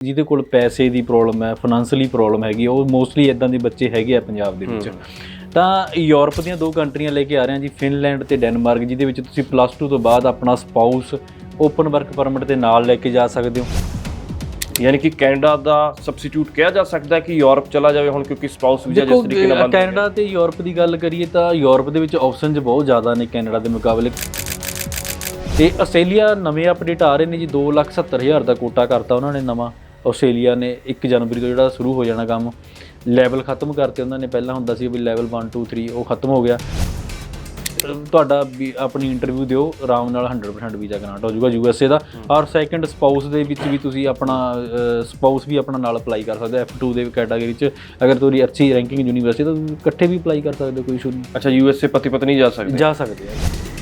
ਜਿਹਦੇ ਕੋਲ ਪੈਸੇ ਦੀ ਪ੍ਰੋਬਲਮ ਹੈ ਫਾਈਨੈਂਸ਼ੀਅਲੀ ਪ੍ਰੋਬਲਮ ਹੈਗੀ ਉਹ ਮੋਸਟਲੀ ਇਦਾਂ ਦੇ ਬੱਚੇ ਹੈਗੇ ਆ ਪੰਜਾਬ ਦੇ ਵਿੱਚ। ਤਾਂ ਯੂਰਪ ਦੀਆਂ ਦੋ ਕੰਟਰੀਆਂ ਲੈ ਕੇ ਆ ਰਹੇ ਹਾਂ ਜੀ ਫਿਨਲੈਂਡ ਤੇ ਡੈਨਮਾਰਕ ਜਿਹਦੇ ਵਿੱਚ ਤੁਸੀਂ ਪਲੱਸ 2 ਤੋਂ ਬਾਅਦ ਆਪਣਾ ਸਪਾਊਸ ਓਪਨ ਵਰਕ ਪਰਮਿਟ ਦੇ ਨਾਲ ਲੈ ਕੇ ਜਾ ਸਕਦੇ ਹੋ। ਯਾਨੀ ਕਿ ਕੈਨੇਡਾ ਦਾ ਸਬਸਟੀਟਿਊਟ ਕਿਹਾ ਜਾ ਸਕਦਾ ਹੈ ਕਿ ਯੂਰਪ ਚਲਾ ਜਾਵੇ ਹੁਣ ਕਿਉਂਕਿ ਸਪਾਊਸ ਵੀਜ਼ਾ ਜਿਸ ਤਰੀਕੇ ਨਾਲ ਬੰਦ। ਕੈਨੇਡਾ ਤੇ ਯੂਰਪ ਦੀ ਗੱਲ ਕਰੀਏ ਤਾਂ ਯੂਰਪ ਦੇ ਵਿੱਚ ਆਪਸ਼ਨਸ ਬਹੁਤ ਜ਼ਿਆਦਾ ਨੇ ਕੈਨੇਡਾ ਦੇ ਮੁਕਾਬਲੇ। ਤੇ ਆਸਟ੍ਰੇਲੀਆ ਨਵੇਂ ਅਪਡੇਟ ਆ ਰਹੇ ਨੇ ਜੀ 270000 ਦਾ ਕੋਟਾ ਕਰਤਾ ਉਹਨਾਂ ਨੇ ਨਵਾਂ। ਆਸਟ੍ਰੇਲੀਆ ਨੇ 1 ਜਨਵਰੀ ਤੋਂ ਜਿਹੜਾ ਸ਼ੁਰੂ ਹੋ ਜਾਣਾ ਕੰਮ ਲੈਵਲ ਖਤਮ ਕਰਤੇ ਉਹਨਾਂ ਨੇ ਪਹਿਲਾਂ ਹੁੰਦਾ ਸੀ ਵੀ ਲੈਵਲ 1 2 3 ਉਹ ਖਤਮ ਹੋ ਗਿਆ। ਤੁਹਾਡਾ ਵੀ ਆਪਣੀ ਇੰਟਰਵਿਊ ਦਿਓ ਆਰਾਮ ਨਾਲ 100% ਵੀਜ਼ਾ ਗ੍ਰਾਂਟ ਹੋ ਜਾਊਗਾ ਯੂਐਸਏ ਦਾ। ਔਰ ਸੈਕੰਡ ਸਪਾਊਸ ਦੇ ਵਿੱਚ ਵੀ ਤੁਸੀਂ ਆਪਣਾ ਸਪਾਊਸ ਵੀ ਆਪਣਾ ਨਾਲ ਅਪਲਾਈ ਕਰ ਸਕਦੇ ਹੋ F2 ਦੇ ਕੈਟਾਗਰੀ ਚ ਅਗਰ ਤੁਹਾਡੀ ਅੱਛੀ ਰੈਂਕਿੰਗ ਯੂਨੀਵਰਸਿਟੀ ਤਾਂ ਇਕੱਠੇ ਵੀ ਅਪਲਾਈ ਕਰ ਸਕਦੇ ਹੋ ਕੋਈ ਇਸ਼ੂ ਨਹੀਂ। ਅੱਛਾ ਯੂਐਸਏ ਪਤੀ ਪਤਨੀ ਜਾ ਸਕਦੇ ਜਾ ਸਕਦੇ ਆ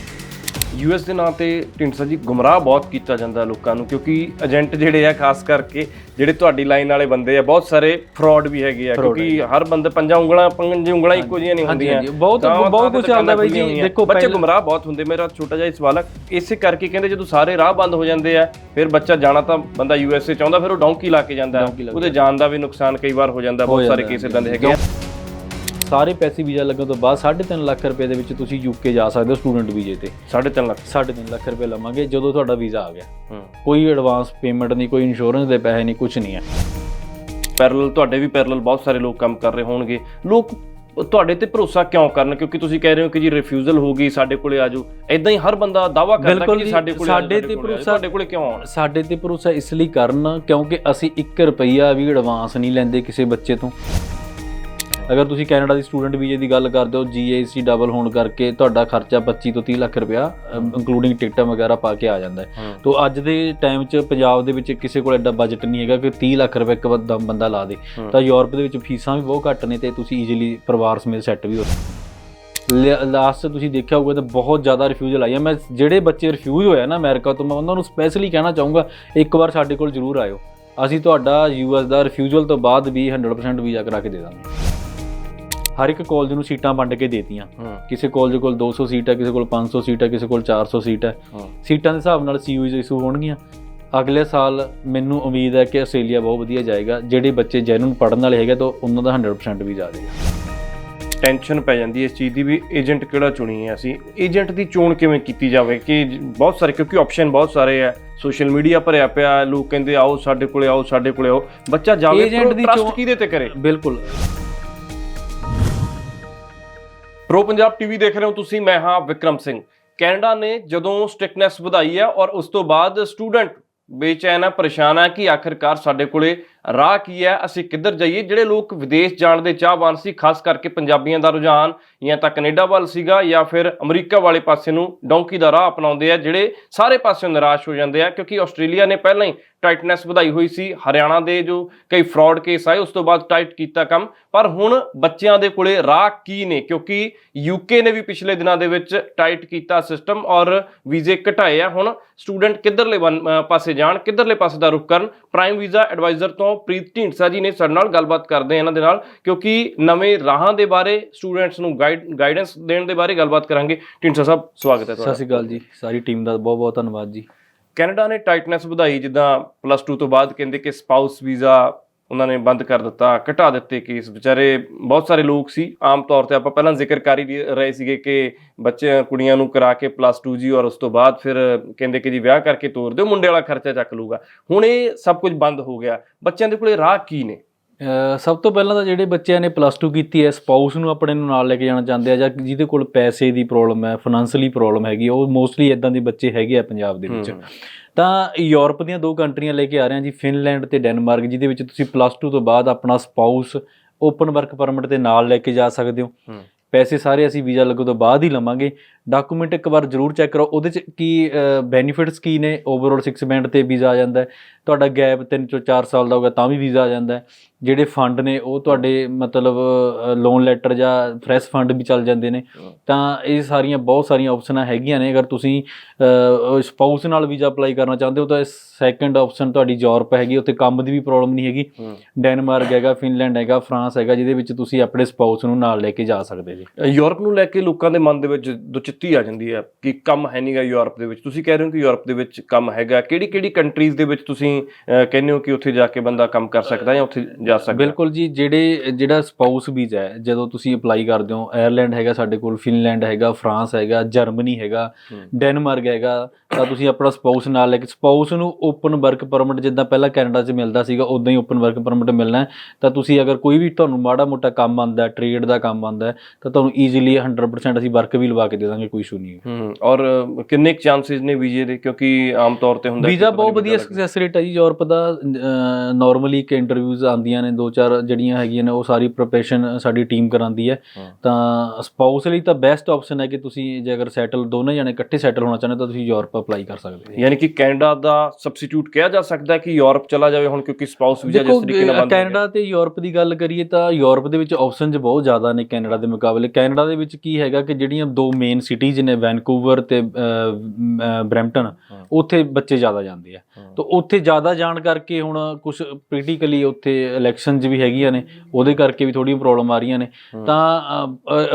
ਯੂਐਸ ਦੇ ਨਾਂ ਤੇ ਢਿੰਡਸਾ ਜੀ ਗੁੰਮਰਾਹ ਬਹੁਤ ਕੀਤਾ ਜਾਂਦਾ ਲੋਕਾਂ ਨੂੰ ਕਿਉਂਕਿ ਏਜੰਟ ਜਿਹੜੇ ਆ ਖਾਸ ਕਰਕੇ ਜਿਹੜੇ ਤੁਹਾਡੀ ਲਾਈਨ ਵਾਲੇ ਬੰਦੇ ਆ ਬਹੁਤ ਸਾਰੇ ਫਰਾਡ ਵੀ ਹੈਗੇ ਆ ਕਿਉਂਕਿ ਹਰ ਬੰਦੇ ਪੰਜਾਂ ਉਂਗਲਾਂ ਪੰਜ ਉਂਗਲਾਂ ਇੱਕੋ ਜਿਹੀਆਂ ਨਹੀਂ ਹੁੰਦੀਆਂ। ਬਹੁਤ- ਬਹੁਤ ਤਾਂ ਚੱਲਦਾ ਬਾਈ ਜੀ। ਦੇਖੋ ਬੱਚੇ ਗੁੰਮਰਾਹ ਬਹੁਤ ਹੁੰਦੇ ਮੇਰਾ ਛੋਟਾ ਜਿਹਾ ਸਵਾਲ ਹੈ ਇਸੇ ਕਰਕੇ ਕਹਿੰਦੇ ਜਦੋਂ ਸਾਰੇ ਰਾਹ ਬੰਦ ਹੋ ਜਾਂਦੇ ਆ ਫਿਰ ਬੱਚਾ ਜਾਣਾ ਤਾਂ ਬੰਦਾ ਯੂਐਸਏ ਚਾਹੁੰਦਾ ਫਿਰ ਉਹ ਡੌਂਕੀ ਲਾ ਕੇ ਜਾਂਦਾ। ਉਹਦੇ ਜਾਨ ਦਾ ਵੀ ਨੁਕਸਾਨ ਕਈ ਵਾਰ ਹੋ ਜਾਂਦਾ ਬਹੁਤ ਸਾਰੇ ਕੇਸ ਇਦਾਂ ਦੇ ਹੈਗੇ ਆ। ਸਾਰੇ ਪੈਸੇ ਵੀਜ਼ਾ ਲੱਗਣ ਤੋਂ ਬਾਅਦ 3.5 ਲੱਖ ਰੁਪਏ ਦੇ ਵਿੱਚ ਤੁਸੀਂ ਯੂਕੇ ਜਾ ਸਕਦੇ ਹੋ ਸਟੂਡੈਂਟ ਵੀਜ਼ੇ ਤੇ। 3.5 ਲੱਖ। 3.5 ਲੱਖ ਰੁਪਏ ਲਵਾਂਗੇ ਜਦੋਂ ਤੁਹਾਡਾ ਵੀਜ਼ਾ ਆ ਗਿਆ। ਕੋਈ ਐਡਵਾਂਸ ਪੇਮੈਂਟ ਨਹੀਂ ਕੋਈ ਇੰਸ਼ੋਰੈਂਸ ਦੇ ਪੈਸੇ ਨਹੀਂ ਕੁਝ ਨਹੀਂ ਹੈ। ਪੈਰਲਲ ਤੁਹਾਡੇ ਵੀ ਪੈਰਲਲ ਬਹੁਤ ਸਾਰੇ ਲੋਕ ਕੰਮ ਕਰ ਰਹੇ ਹੋਣਗੇ। ਲੋਕ ਤੁਹਾਡੇ ਤੇ ਭਰੋਸਾ ਕਿਉਂ ਕਰਨ? ਕਿਉਂਕਿ ਤੁਸੀਂ ਕਹਿ ਰਹੇ ਹੋ ਕਿ ਜੀ ਰਿਫਿਊਜ਼ਲ ਹੋ ਗਈ ਸਾਡੇ ਕੋਲੇ ਆਜੋ ਐਦਾਂ ਹੀ ਹਰ ਬੰਦਾ ਦਾਵਾ ਕਰਦਾ ਕਿ ਸਾਡੇ ਕੋਲੇ ਸਾਡੇ ਤੇ ਭਰੋਸਾ- ਤੁਹਾਡੇ ਕੋਲੇ ਕਿਉਂ ਆਉਣ? ਸਾਡੇ ਤੇ ਭਰੋਸਾ ਇਸ ਲਈ ਕਰਨ ਕਿਉਂਕਿ ਅਸੀਂ 1 ਰੁਪਈਆ ਵੀ ਐਡਵਾਂਸ ਨਹੀਂ ਲੈਂਦੇ ਕਿਸੇ ਬੱਚੇ ਤੋਂ। ਅਗਰ ਤੁਸੀਂ ਕੈਨੇਡਾ ਦੀ ਸਟੂਡੈਂਟ ਵੀਜ਼ੇ ਦੀ ਗੱਲ ਕਰਦੇ ਹੋ GAC ਡਬਲ ਹੋਣ ਕਰਕੇ ਤੁਹਾਡਾ ਖਰਚਾ 25 ਤੋਂ 30 ਲੱਖ ਰੁਪਇਆ ਇਨਕਲੂਡਿੰਗ ਟਿਕਟਾਂ ਵਗੈਰਾ ਪਾ ਕੇ ਆ ਜਾਂਦਾ ਹੈ। ਤੋਂ ਅੱਜ ਦੇ ਟਾਈਮ 'ਚ ਪੰਜਾਬ ਦੇ ਵਿੱਚ ਕਿਸੇ ਕੋਲ ਐਡਾ ਬਜਟ ਨਹੀਂ ਹੈਗਾ ਕਿ 30 ਲੱਖ ਰੁਪਏ ਇੱਕ ਬੰਦਾ ਬੰਦਾ ਲਾ ਦੇ। ਤਾਂ ਯੂਰਪ ਦੇ ਵਿੱਚ ਫੀਸਾਂ ਵੀ ਬਹੁਤ ਘੱਟ ਨੇ ਤੇ ਤੁਸੀਂ ਈਜ਼ੀਲੀ ਪਰਿਵਾਰ ਸਮੇਤ ਸੈੱਟ ਵੀ ਹੋ ਲਾਸਟ ਤੁਸੀਂ ਦੇਖਿਆ ਹੋਊਗਾ ਤਾਂ ਬਹੁਤ ਜ਼ਿਆਦਾ ਰਿਫਿਊਜ਼ਲ ਆਈ ਹੈ। ਮੈਂ ਜਿਹੜੇ ਬੱਚੇ ਰਿਫਿਊਜ਼ ਹੋਇਆ ਨਾ ਅਮਰੀਕਾ ਤੋਂ ਮੈਂ ਉਹਨਾਂ ਨੂੰ ਸਪੈਸ਼ਲੀ ਕਹਿਣਾ ਚਾਹੂੰਗਾ ਇੱਕ ਵਾਰ ਸਾਡੇ ਕੋਲ ਜ਼ਰੂਰ ਆਇਓ। ਅਸੀਂ ਤੁਹਾਡਾ ਯੂਐਸ ਦਾ ਰਿਫਿਊਜ਼ਲ ਤੋਂ ਬਾਅਦ ਵੀ 100% ਵੀਜ਼ਾ ਕਰਾ ਕੇ ਦੇ ਦਾਂਗੇ। ਹਰ ਇੱਕ ਕਾਲਜ ਨੂੰ ਸੀਟਾਂ ਵੰਡ ਕੇ ਦੇਤੀਆਂ। ਹੂੰ। ਕਿਸੇ ਕਾਲਜ ਕੋਲ 200 ਸੀਟ ਹੈ ਕਿਸੇ ਕੋਲ 500 ਸੀਟ ਹੈ ਕਿਸੇ ਕੋਲ 400 ਸੀਟ ਹੈ। ਹੂੰ। ਸੀਟਾਂ ਦੇ ਹਿਸਾਬ ਨਾਲ ਸੀਯੂਜ਼ ਇਸ਼ੂ ਹੋਣਗੀਆਂ। ਅਗਲੇ ਸਾਲ ਮੈਨੂੰ ਉਮੀਦ ਹੈ ਕਿ ਆਸਟ੍ਰੇਲੀਆ ਬਹੁਤ ਵਧੀਆ ਜਾਏਗਾ। ਜਿਹੜੇ ਬੱਚੇ ਜੈਨੂਨ ਪੜਨ ਵਾਲੇ ਹੈਗੇ ਤਾਂ ਉਹਨਾਂ ਦਾ 100% ਵੀਜ਼ਾ ਆ ਜਾਏਗਾ ਟੈਨਸ਼ਨ ਪੈ ਜਾਂਦੀ ਹੈ ਇਸ ਚੀਜ਼ ਦੀ ਵੀ ਏਜੰਟ ਕਿਹੜਾ ਚੁਣੀਏ ਅਸੀਂ। ਏਜੰਟ ਦੀ ਚੋਣ ਕਿਵੇਂ ਕੀਤੀ ਜਾਵੇ? ਕਿ ਜ- ਬਹੁਤ ਸਾਰੇ ਕਿਉਂਕਿ ਆਪਸ਼ਨ ਬਹੁਤ ਸਾਰੇ ਆ ਸੋਸ਼ਲ ਮੀਡੀਆ ਭਰਿਆ ਪਿਆ ਲੋਕ ਕਹਿੰਦੇ ਆਓ ਸਾਡੇ ਕੋਲੇ ਆਓ ਸਾਡੇ ਕੋਲੇ ਆਓ। ਬੱਚਾ ਜਾਵੇ Agent ਦੀ ਟਰਸਟ ਚੋਣ- ਕਿਹਦੇ ਤੇ ਕਰੇ? ਬਿਲਕੁਲ। ਪ੍ਰੋ ਪੰਜਾਬ ਟੀਵੀ ਦੇਖ ਰਹੇ ਹੋ ਤੁਸੀਂ, ਮੈਂ ਹਾਂ ਵਿਕਰਮ ਸਿੰਘ। ਕੈਨੇਡਾ ਨੇ ਜਦੋਂ ਸਟ੍ਰਿਕਨੈਸ ਵਧਾਈ ਹੈ ਔਰ ਉਸ ਤੋਂ ਬਾਅਦ ਸਟੂਡੈਂਟ ਬੇਚੈਨ ਹੈ ਪਰੇਸ਼ਾਨ ਹੈ ਕਿ ਆਖਿਰਕਾਰ ਸਾਡੇ ਕੋਲੇ ਰਾਹ ਕੀ ਹੈ? ਅਸੀਂ ਕਿੱਧਰ ਜਾਈਏ? ਜਿਹੜੇ ਲੋਕ ਵਿਦੇਸ਼ ਜਾਣ ਦੇ ਚਾਹਵਾਨ ਸੀ ਖਾਸ ਕਰਕੇ ਪੰਜਾਬੀਆਂ ਦਾ ਰੁਝਾਨ ਜਾਂ ਤਾਂ ਕੈਨੇਡਾ ਵੱਲ ਸੀਗਾ ਜਾਂ ਫਿਰ ਅਮਰੀਕਾ ਵਾਲੇ ਪਾਸੇ ਨੂੰ ਡੌਂਕੀ ਦਾ ਰਾਹ ਅਪਣਾਉਂਦੇ ਆ ਜਿਹੜੇ ਸਾਰੇ ਪਾਸਿਓਂ ਨਿਰਾਸ਼ ਹੋ ਜਾਂਦੇ ਆ ਕਿਉਂਕਿ ਆਸਟ੍ਰੇਲੀਆ ਨੇ ਪਹਿਲਾਂ ਹੀ ਟਾਈਟਨੈਸ ਵਧਾਈ ਹੋਈ ਸੀ ਹਰਿਆਣਾ ਦੇ ਜੋ ਕਈ ਫਰਾਡ ਕੇਸ ਆਏ ਉਸ ਤੋਂ ਬਾਅਦ ਟਾਈਟ ਕੀਤਾ ਕੰਮ ਪਰ ਹੁਣ ਬੱਚਿਆਂ ਦੇ ਕੋਲੇ ਰਾਹ ਕੀ ਨੇ? ਕਿਉਂਕਿ ਯੂਕੇ ਨੇ ਵੀ ਪਿਛਲੇ ਦਿਨਾਂ ਦੇ ਵਿੱਚ ਟਾਈਟ ਕੀਤਾ ਸਿਸਟਮ ਔਰ ਵੀਜ਼ੇ ਘਟਾਏ ਆ। ਹੁਣ ਸਟੂਡੈਂਟ ਕਿੱਧਰਲੇ ਵੱਲ, ਪਾਸੇ ਜਾਣ ਕਿੱਧਰਲੇ ਪਾਸੇ ਦਾ ਰੁਖ ਕਰਨ? ਪ੍ਰਾਈਮ ਵੀਜ਼ਾ ਐਡਵਾਈਜ਼ਰ ਤੋਂ ਪ੍ਰੀਤ ਢੀਂਡਸਾ ਜੀ ਨੇ ਸਾਡੇ ਨਾਲ ਗੱਲਬਾਤ ਕਰਦੇ ਆ ਇਹਨਾਂ ਦੇ ਨਾਲ ਕਿਉਂਕਿ ਨਵੇਂ ਰਾਹਾਂ ਦੇ ਬਾਰੇ ਸਟੂਡੈਂਟਸ ਨੂੰ ਗਾਈਡ ਗਾਈਡੈਂਸ ਦੇਣ ਦੇ ਬਾਰੇ ਗੱਲਬਾਤ ਕਰਾਂਗੇ। ਢੀਂਡਸਾ ਸਾਹਿਬ ਸਵਾਗਤ ਹੈ ਸਤਿ ਤੁਹਾਡਾ ਸ਼੍ਰੀ ਅਕਾਲ ਜੀ ਸਾਰੀ ਟੀਮ ਦਾ ਬਹੁਤ ਬਹੁਤ ਧੰਨਵਾਦ ਜੀ। ਕੈਨੇਡਾ ਨੇ ਟਾਈਟਨੈਸ ਵਧਾਈ ਜਿੱਦਾਂ ਪਲੱਸ 2 ਤੋਂ ਬਾਅਦ ਕਹਿੰਦੇ ਕਿ ਸਪਾਊਸ ਵੀਜ਼ਾ ਉਹਨਾਂ ਨੇ ਬੰਦ ਕਰ ਦਿੱਤਾ, ਘਟਾ ਦਿੱਤੇ ਕੇਸ ਵਿਚਾਰੇ ਬਹੁਤ ਸਾਰੇ ਲੋਕ ਸੀ। ਆਮ ਤੌਰ ਤੇ ਆਪਾਂ ਪਹਿਲਾਂ ਜ਼ਿਕਰ ਕਰ ਹੀ ਰਹੇ ਸੀਗੇ ਕਿ ਬੱਚੇ ਕੁੜੀਆਂ ਨੂੰ ਕਰਾ ਕੇ ਪਲੱਸ 2 ਜੀ ਔਰ ਉਸ ਤੋਂ ਬਾਅਦ ਫਿਰ ਕਹਿੰਦੇ ਕਿ ਜੀ ਵਿਆਹ ਕਰਕੇ ਤੋਰ ਦਿਓ, ਮੁੰਡੇ ਵਾਲਾ ਖਰਚਾ ਚੱਕ ਲੂਗਾ ਹੁਣ ਇਹ ਸਭ ਕੁਝ ਬੰਦ ਹੋ ਗਿਆ। ਬੱਚਿਆਂ ਦੇ ਕੋਲੇ ਰਾਹ ਕੀ ਨੇ? ਸਭ ਤੋਂ ਪਹਿਲਾਂ ਤਾਂ ਜਿਹੜੇ ਬੱਚਿਆਂ ਨੇ ਪਲੱਸ 2 ਕੀਤੀ ਹੈ ਸਪਾਊਸ ਨੂੰ ਆਪਣੇ ਨੂੰ ਨਾਲ ਲੈ ਕੇ ਜਾਣਾ ਚਾਹੁੰਦੇ ਆ ਜਾਂ ਜਿਹਦੇ ਕੋਲ ਪੈਸੇ ਦੀ ਪ੍ਰੋਬਲਮ ਹੈ ਫਾਈਨੈਂਸ਼ੀਅਲੀ ਪ੍ਰੋਬਲਮ ਹੈਗੀ ਉਹ ਮੋਸਟਲੀ ਇਦਾਂ ਦੇ ਬੱਚੇ ਹੈਗੇ ਆ ਪੰਜਾਬ ਦੇ ਵਿੱਚ। ਤਾਂ ਯੂਰਪ ਦੀਆਂ ਦੋ ਕੰਟਰੀਆਂ ਲੈ ਕੇ ਆ ਰਹੇ ਹਾਂ ਜੀ ਫਿਨਲੈਂਡ ਤੇ ਡੈਨਮਾਰਕ ਜਿਹਦੇ ਵਿੱਚ ਤੁਸੀਂ ਪਲੱਸ 2 ਤੋਂ ਬਾਅਦ ਆਪਣਾ ਸਪਾਊਸ ਓਪਨ ਵਰਕ ਪਰਮਿਟ ਦੇ ਨਾਲ ਲੈ ਕੇ ਜਾ ਸਕਦੇ ਹੋ। ਪੈਸੇ ਸਾਰੇ ਅਸੀਂ ਵੀਜ਼ਾ ਲੱਗਣ ਤੋਂ ਬਾਅਦ ਹੀ ਲਵਾਂਗੇ ਡਾਕੂਮੈਂਟ ਇੱਕ ਵਾਰ ਜ਼ਰੂਰ ਚੈੱਕ ਕਰੋ। ਉਹਦੇ ਚ ਕੀ ਬੈਨੀਫਿਟਸ ਕੀ ਨੇ? ਓਵਰਆਲ 6 ਬੈਂਡ ਤੇ ਵੀਜ਼ਾ ਆ ਜਾਂਦਾ ਤੁਹਾਡਾ ਗੈਪ 3 ਤੋਂ 4 ਸਾਲ ਦਾ ਹੋਗਾ ਤਾਂ ਵੀ ਵੀਜ਼ਾ ਆ ਜਾਂਦਾ ਜਿਹੜੇ ਫੰਡ ਨੇ ਉਹ ਤੁਹਾਡੇ ਮਤਲਬ ਲੋਨ ਲੈਟਰ ਜਾਂ ਫਰੈਸ਼ ਫੰਡ ਵੀ ਚੱਲ ਜਾਂਦੇ ਨੇ। ਤਾਂ ਇਹ ਸਾਰੀਆਂ ਬਹੁਤ ਸਾਰੀਆਂ ਆਪਸ਼ਨਾਂ ਹੈਗੀਆਂ ਨੇ। ਅਗਰ ਤੁਸੀਂ ਸਪਾਊਸ ਨਾਲ ਵੀਜ਼ਾ ਅਪਲਾਈ ਕਰਨਾ ਚਾਹੁੰਦੇ ਹੋ ਤਾਂ ਸੈਕੰਡ ਆਪਸ਼ਨ ਤੁਹਾਡੀ ਯੂਰਪ ਹੈਗੀ। ਉੱਥੇ ਕੰਮ ਦੀ ਵੀ ਪ੍ਰੋਬਲਮ ਨਹੀਂ ਹੈਗੀ। ਡੈਨਮਾਰਕ ਹੈਗਾ ਫਿਨਲੈਂਡ ਹੈਗਾ ਫਰਾਂਸ ਹੈਗਾ ਜਿਹਦੇ ਵਿੱਚ ਤੁਸੀਂ ਆਪਣੇ ਸਪਾਊਸ ਨੂੰ ਨਾਲ ਲੈ ਕੇ ਜਾ ਸਕਦੇ ਜੀ। ਯੂਰਪ ਨੂੰ ਲੈ ਕੇ ਲੋਕਾਂ ਦੇ ਮਨ ਦੇ ਵਿੱਚ ਦੁਚਿੱਤ ਸੁਸਤੀ ਆ ਜਾਂਦੀ ਹੈ ਕਿ ਕੰਮ ਹੈ ਨਹੀਂਗਾ ਯੂਰਪ ਦੇ ਵਿੱਚ। ਤੁਸੀਂ ਕਹਿ ਰਹੇ ਹੋ ਕਿ ਯੂਰਪ ਦੇ ਵਿੱਚ ਕੰਮ ਹੈਗਾ। ਕਿਹੜੀ ਕਿਹੜੀ ਕੰਟਰੀਜ਼ ਦੇ ਵਿੱਚ ਤੁਸੀਂ ਕਹਿੰਦੇ ਹੋ ਕਿ ਉੱਥੇ ਜਾ ਕੇ ਬੰਦਾ ਕੰਮ ਕਰ ਸਕਦਾ ਜਾਂ ਉੱਥੇ ਜਾ ਸਕਦਾ? ਬਿਲਕੁਲ ਜੀ ਜਿਹੜੇ ਜਿਹੜਾ ਸਪਾਊਸ ਵੀਜ਼ਾ ਹੈ ਜਦੋਂ ਤੁਸੀਂ ਅਪਲਾਈ ਕਰਦੇ ਹੋ ਆਇਰਲੈਂਡ ਹੈਗਾ ਸਾਡੇ ਕੋਲ ਫਿਨਲੈਂਡ ਹੈਗਾ ਫਰਾਂਸ ਹੈਗਾ ਜਰਮਨੀ ਹੈਗਾ। ਡੈਨਮਾਰਕ ਹੈਗਾ ਤਾਂ ਤੁਸੀਂ ਆਪਣਾ ਸਪਾਊਸ ਨਾਲ ਲੈ ਕੇ ਸਪਾਊਸ ਨੂੰ ਓਪਨ ਵਰਕ ਪਰਮਿਟ ਜਿੱਦਾਂ ਪਹਿਲਾਂ ਕੈਨੇਡਾ 'ਚ ਮਿਲਦਾ ਸੀਗਾ ਉਦਾਂ ਹੀ ਓਪਨ ਵਰਕ ਪਰਮਿਟ ਮਿਲਣਾ ਤਾਂ ਤੁਸੀਂ ਅਗਰ ਕੋਈ ਵੀ ਤੁਹਾਨੂੰ ਮਾੜਾ ਮੋਟਾ ਕੰਮ ਆਂਦਾ ਹੈ ਟ੍ਰੇਡ ਦਾ ਕੰਮ ਆਂਦਾ ਹੈ ਤਾਂ ਤੁਹਾਨੂੰ ਈਜ਼ੀਲੀ 100% ਅਸੀਂ ਵਰਕ ਵੀ ਲਵਾ ਕੇ ਦੇ ਦਾਂਗੇ। ਕੋਈ ਇਸ਼ੂ ਨਹੀਂ ਹੈ ਹੂੰ ਔਰ ਕਿੰਨੇ ਕੁ ਚਾਂਸਸ ਨੇ ਵੀਜ਼ੇ ਦੇ ਕਿਉਂਕਿ ਆਮ ਤੌਰ ਤੇ ਹੁੰਦਾ ਵੀਜ਼ਾ ਬਹੁਤ ਵਧੀਆ। ਸਕਸੈਸ ਰੇਟ ਹੈ ਜੀ ਯੂਰਪ ਦਾ ਨਾਰਮਲੀ ਕਿ ਇੰਟਰਵਿਊਜ਼ ਆਉਂਦੀਆਂ ਨੇ ਦੋ ਚਾਰ ਜਿਹੜੀਆਂ ਹੈਗੀਆਂ ਨੇ ਉਹ ਸਾਰੀ ਪ੍ਰੋਫੈਸ਼ਨ ਸਾਡੀ ਟੀਮ ਕਰਾਉਂਦੀ ਹੈ। ਤਾਂ ਸਪਾਊਸ ਲਈ ਤਾਂ ਬੈਸਟ ਆਪਸ਼ਨ ਹੈ ਕਿ ਤੁਸੀਂ ਜੇ ਅਗਰ ਸੈਟਲ ਦੋਨੇ ਜਣੇ ਇਕੱਠੇ ਸੈਟਲ ਹੋਣਾ ਚਾਹੁੰਦੇ ਤਾਂ ਤੁਸੀਂ ਯੂਰਪ ਅਪਲਾਈ ਕਰ ਸਕਦੇ ਹੋ ਯਾਨੀ ਕਿ ਕੈਨੇਡਾ ਦਾ ਸਬਸਟੀਟਿਊਟ ਕਿਹਾ ਜਾ ਸਕਦਾ ਹੈ ਕਿ ਯੂਰਪ ਚਲਾ ਜਾਵੇ ਹੁਣ ਕਿਉਂਕਿ ਸਪਾਊਸ ਵੀਜ਼ਾ ਜਿਸ ਤਰੀਕੇ ਨਾਲ ਬੰਦ। ਕੈਨੇਡਾ ਤੇ ਯੂਰਪ ਦੀ ਗੱਲ ਕਰੀਏ ਤਾਂ ਯੂਰਪ ਦੇ ਵਿੱਚ ਆਪਸ਼ਨਸ ਬਹੁਤ ਜ਼ਿਆਦਾ ਨੇ ਕੈਨੇਡਾ ਦੇ ਮੁਕਾਬਲੇ ਕੈਨੇਡਾ ਦੇ ਵਿੱਚ ਕੀ ਹੈਗਾ ਕਿ ਜਿਹੜੀਆਂ ਦੋ ਮੇਨ ਸਿਟੀਜ਼ ਨੇ ਵੈਨਕੂਵਰ ਤੇ ਬ੍ਰੈਂਪਟਨ। ਉੱਥੇ ਬੱਚੇ ਜ਼ਿਆਦਾ ਜਾਂਦੇ ਆ। ਤਾਂ ਉੱਥੇ ਜ਼ਿਆਦਾ ਜਾਣ ਕਰਕੇ ਹੁਣ ਕੁਝ ਪੋਲੀਟੀਕਲੀ ਉੱਥੇ ਇਲੈਕਸ਼ਨਸ ਵੀ ਹੈਗੀਆਂ ਨੇ ਉਹਦੇ ਕਰਕੇ ਵੀ ਥੋੜੀ ਪ੍ਰੋਬਲਮ ਆ ਰਹੀਆਂ ਨੇ। ਤਾਂ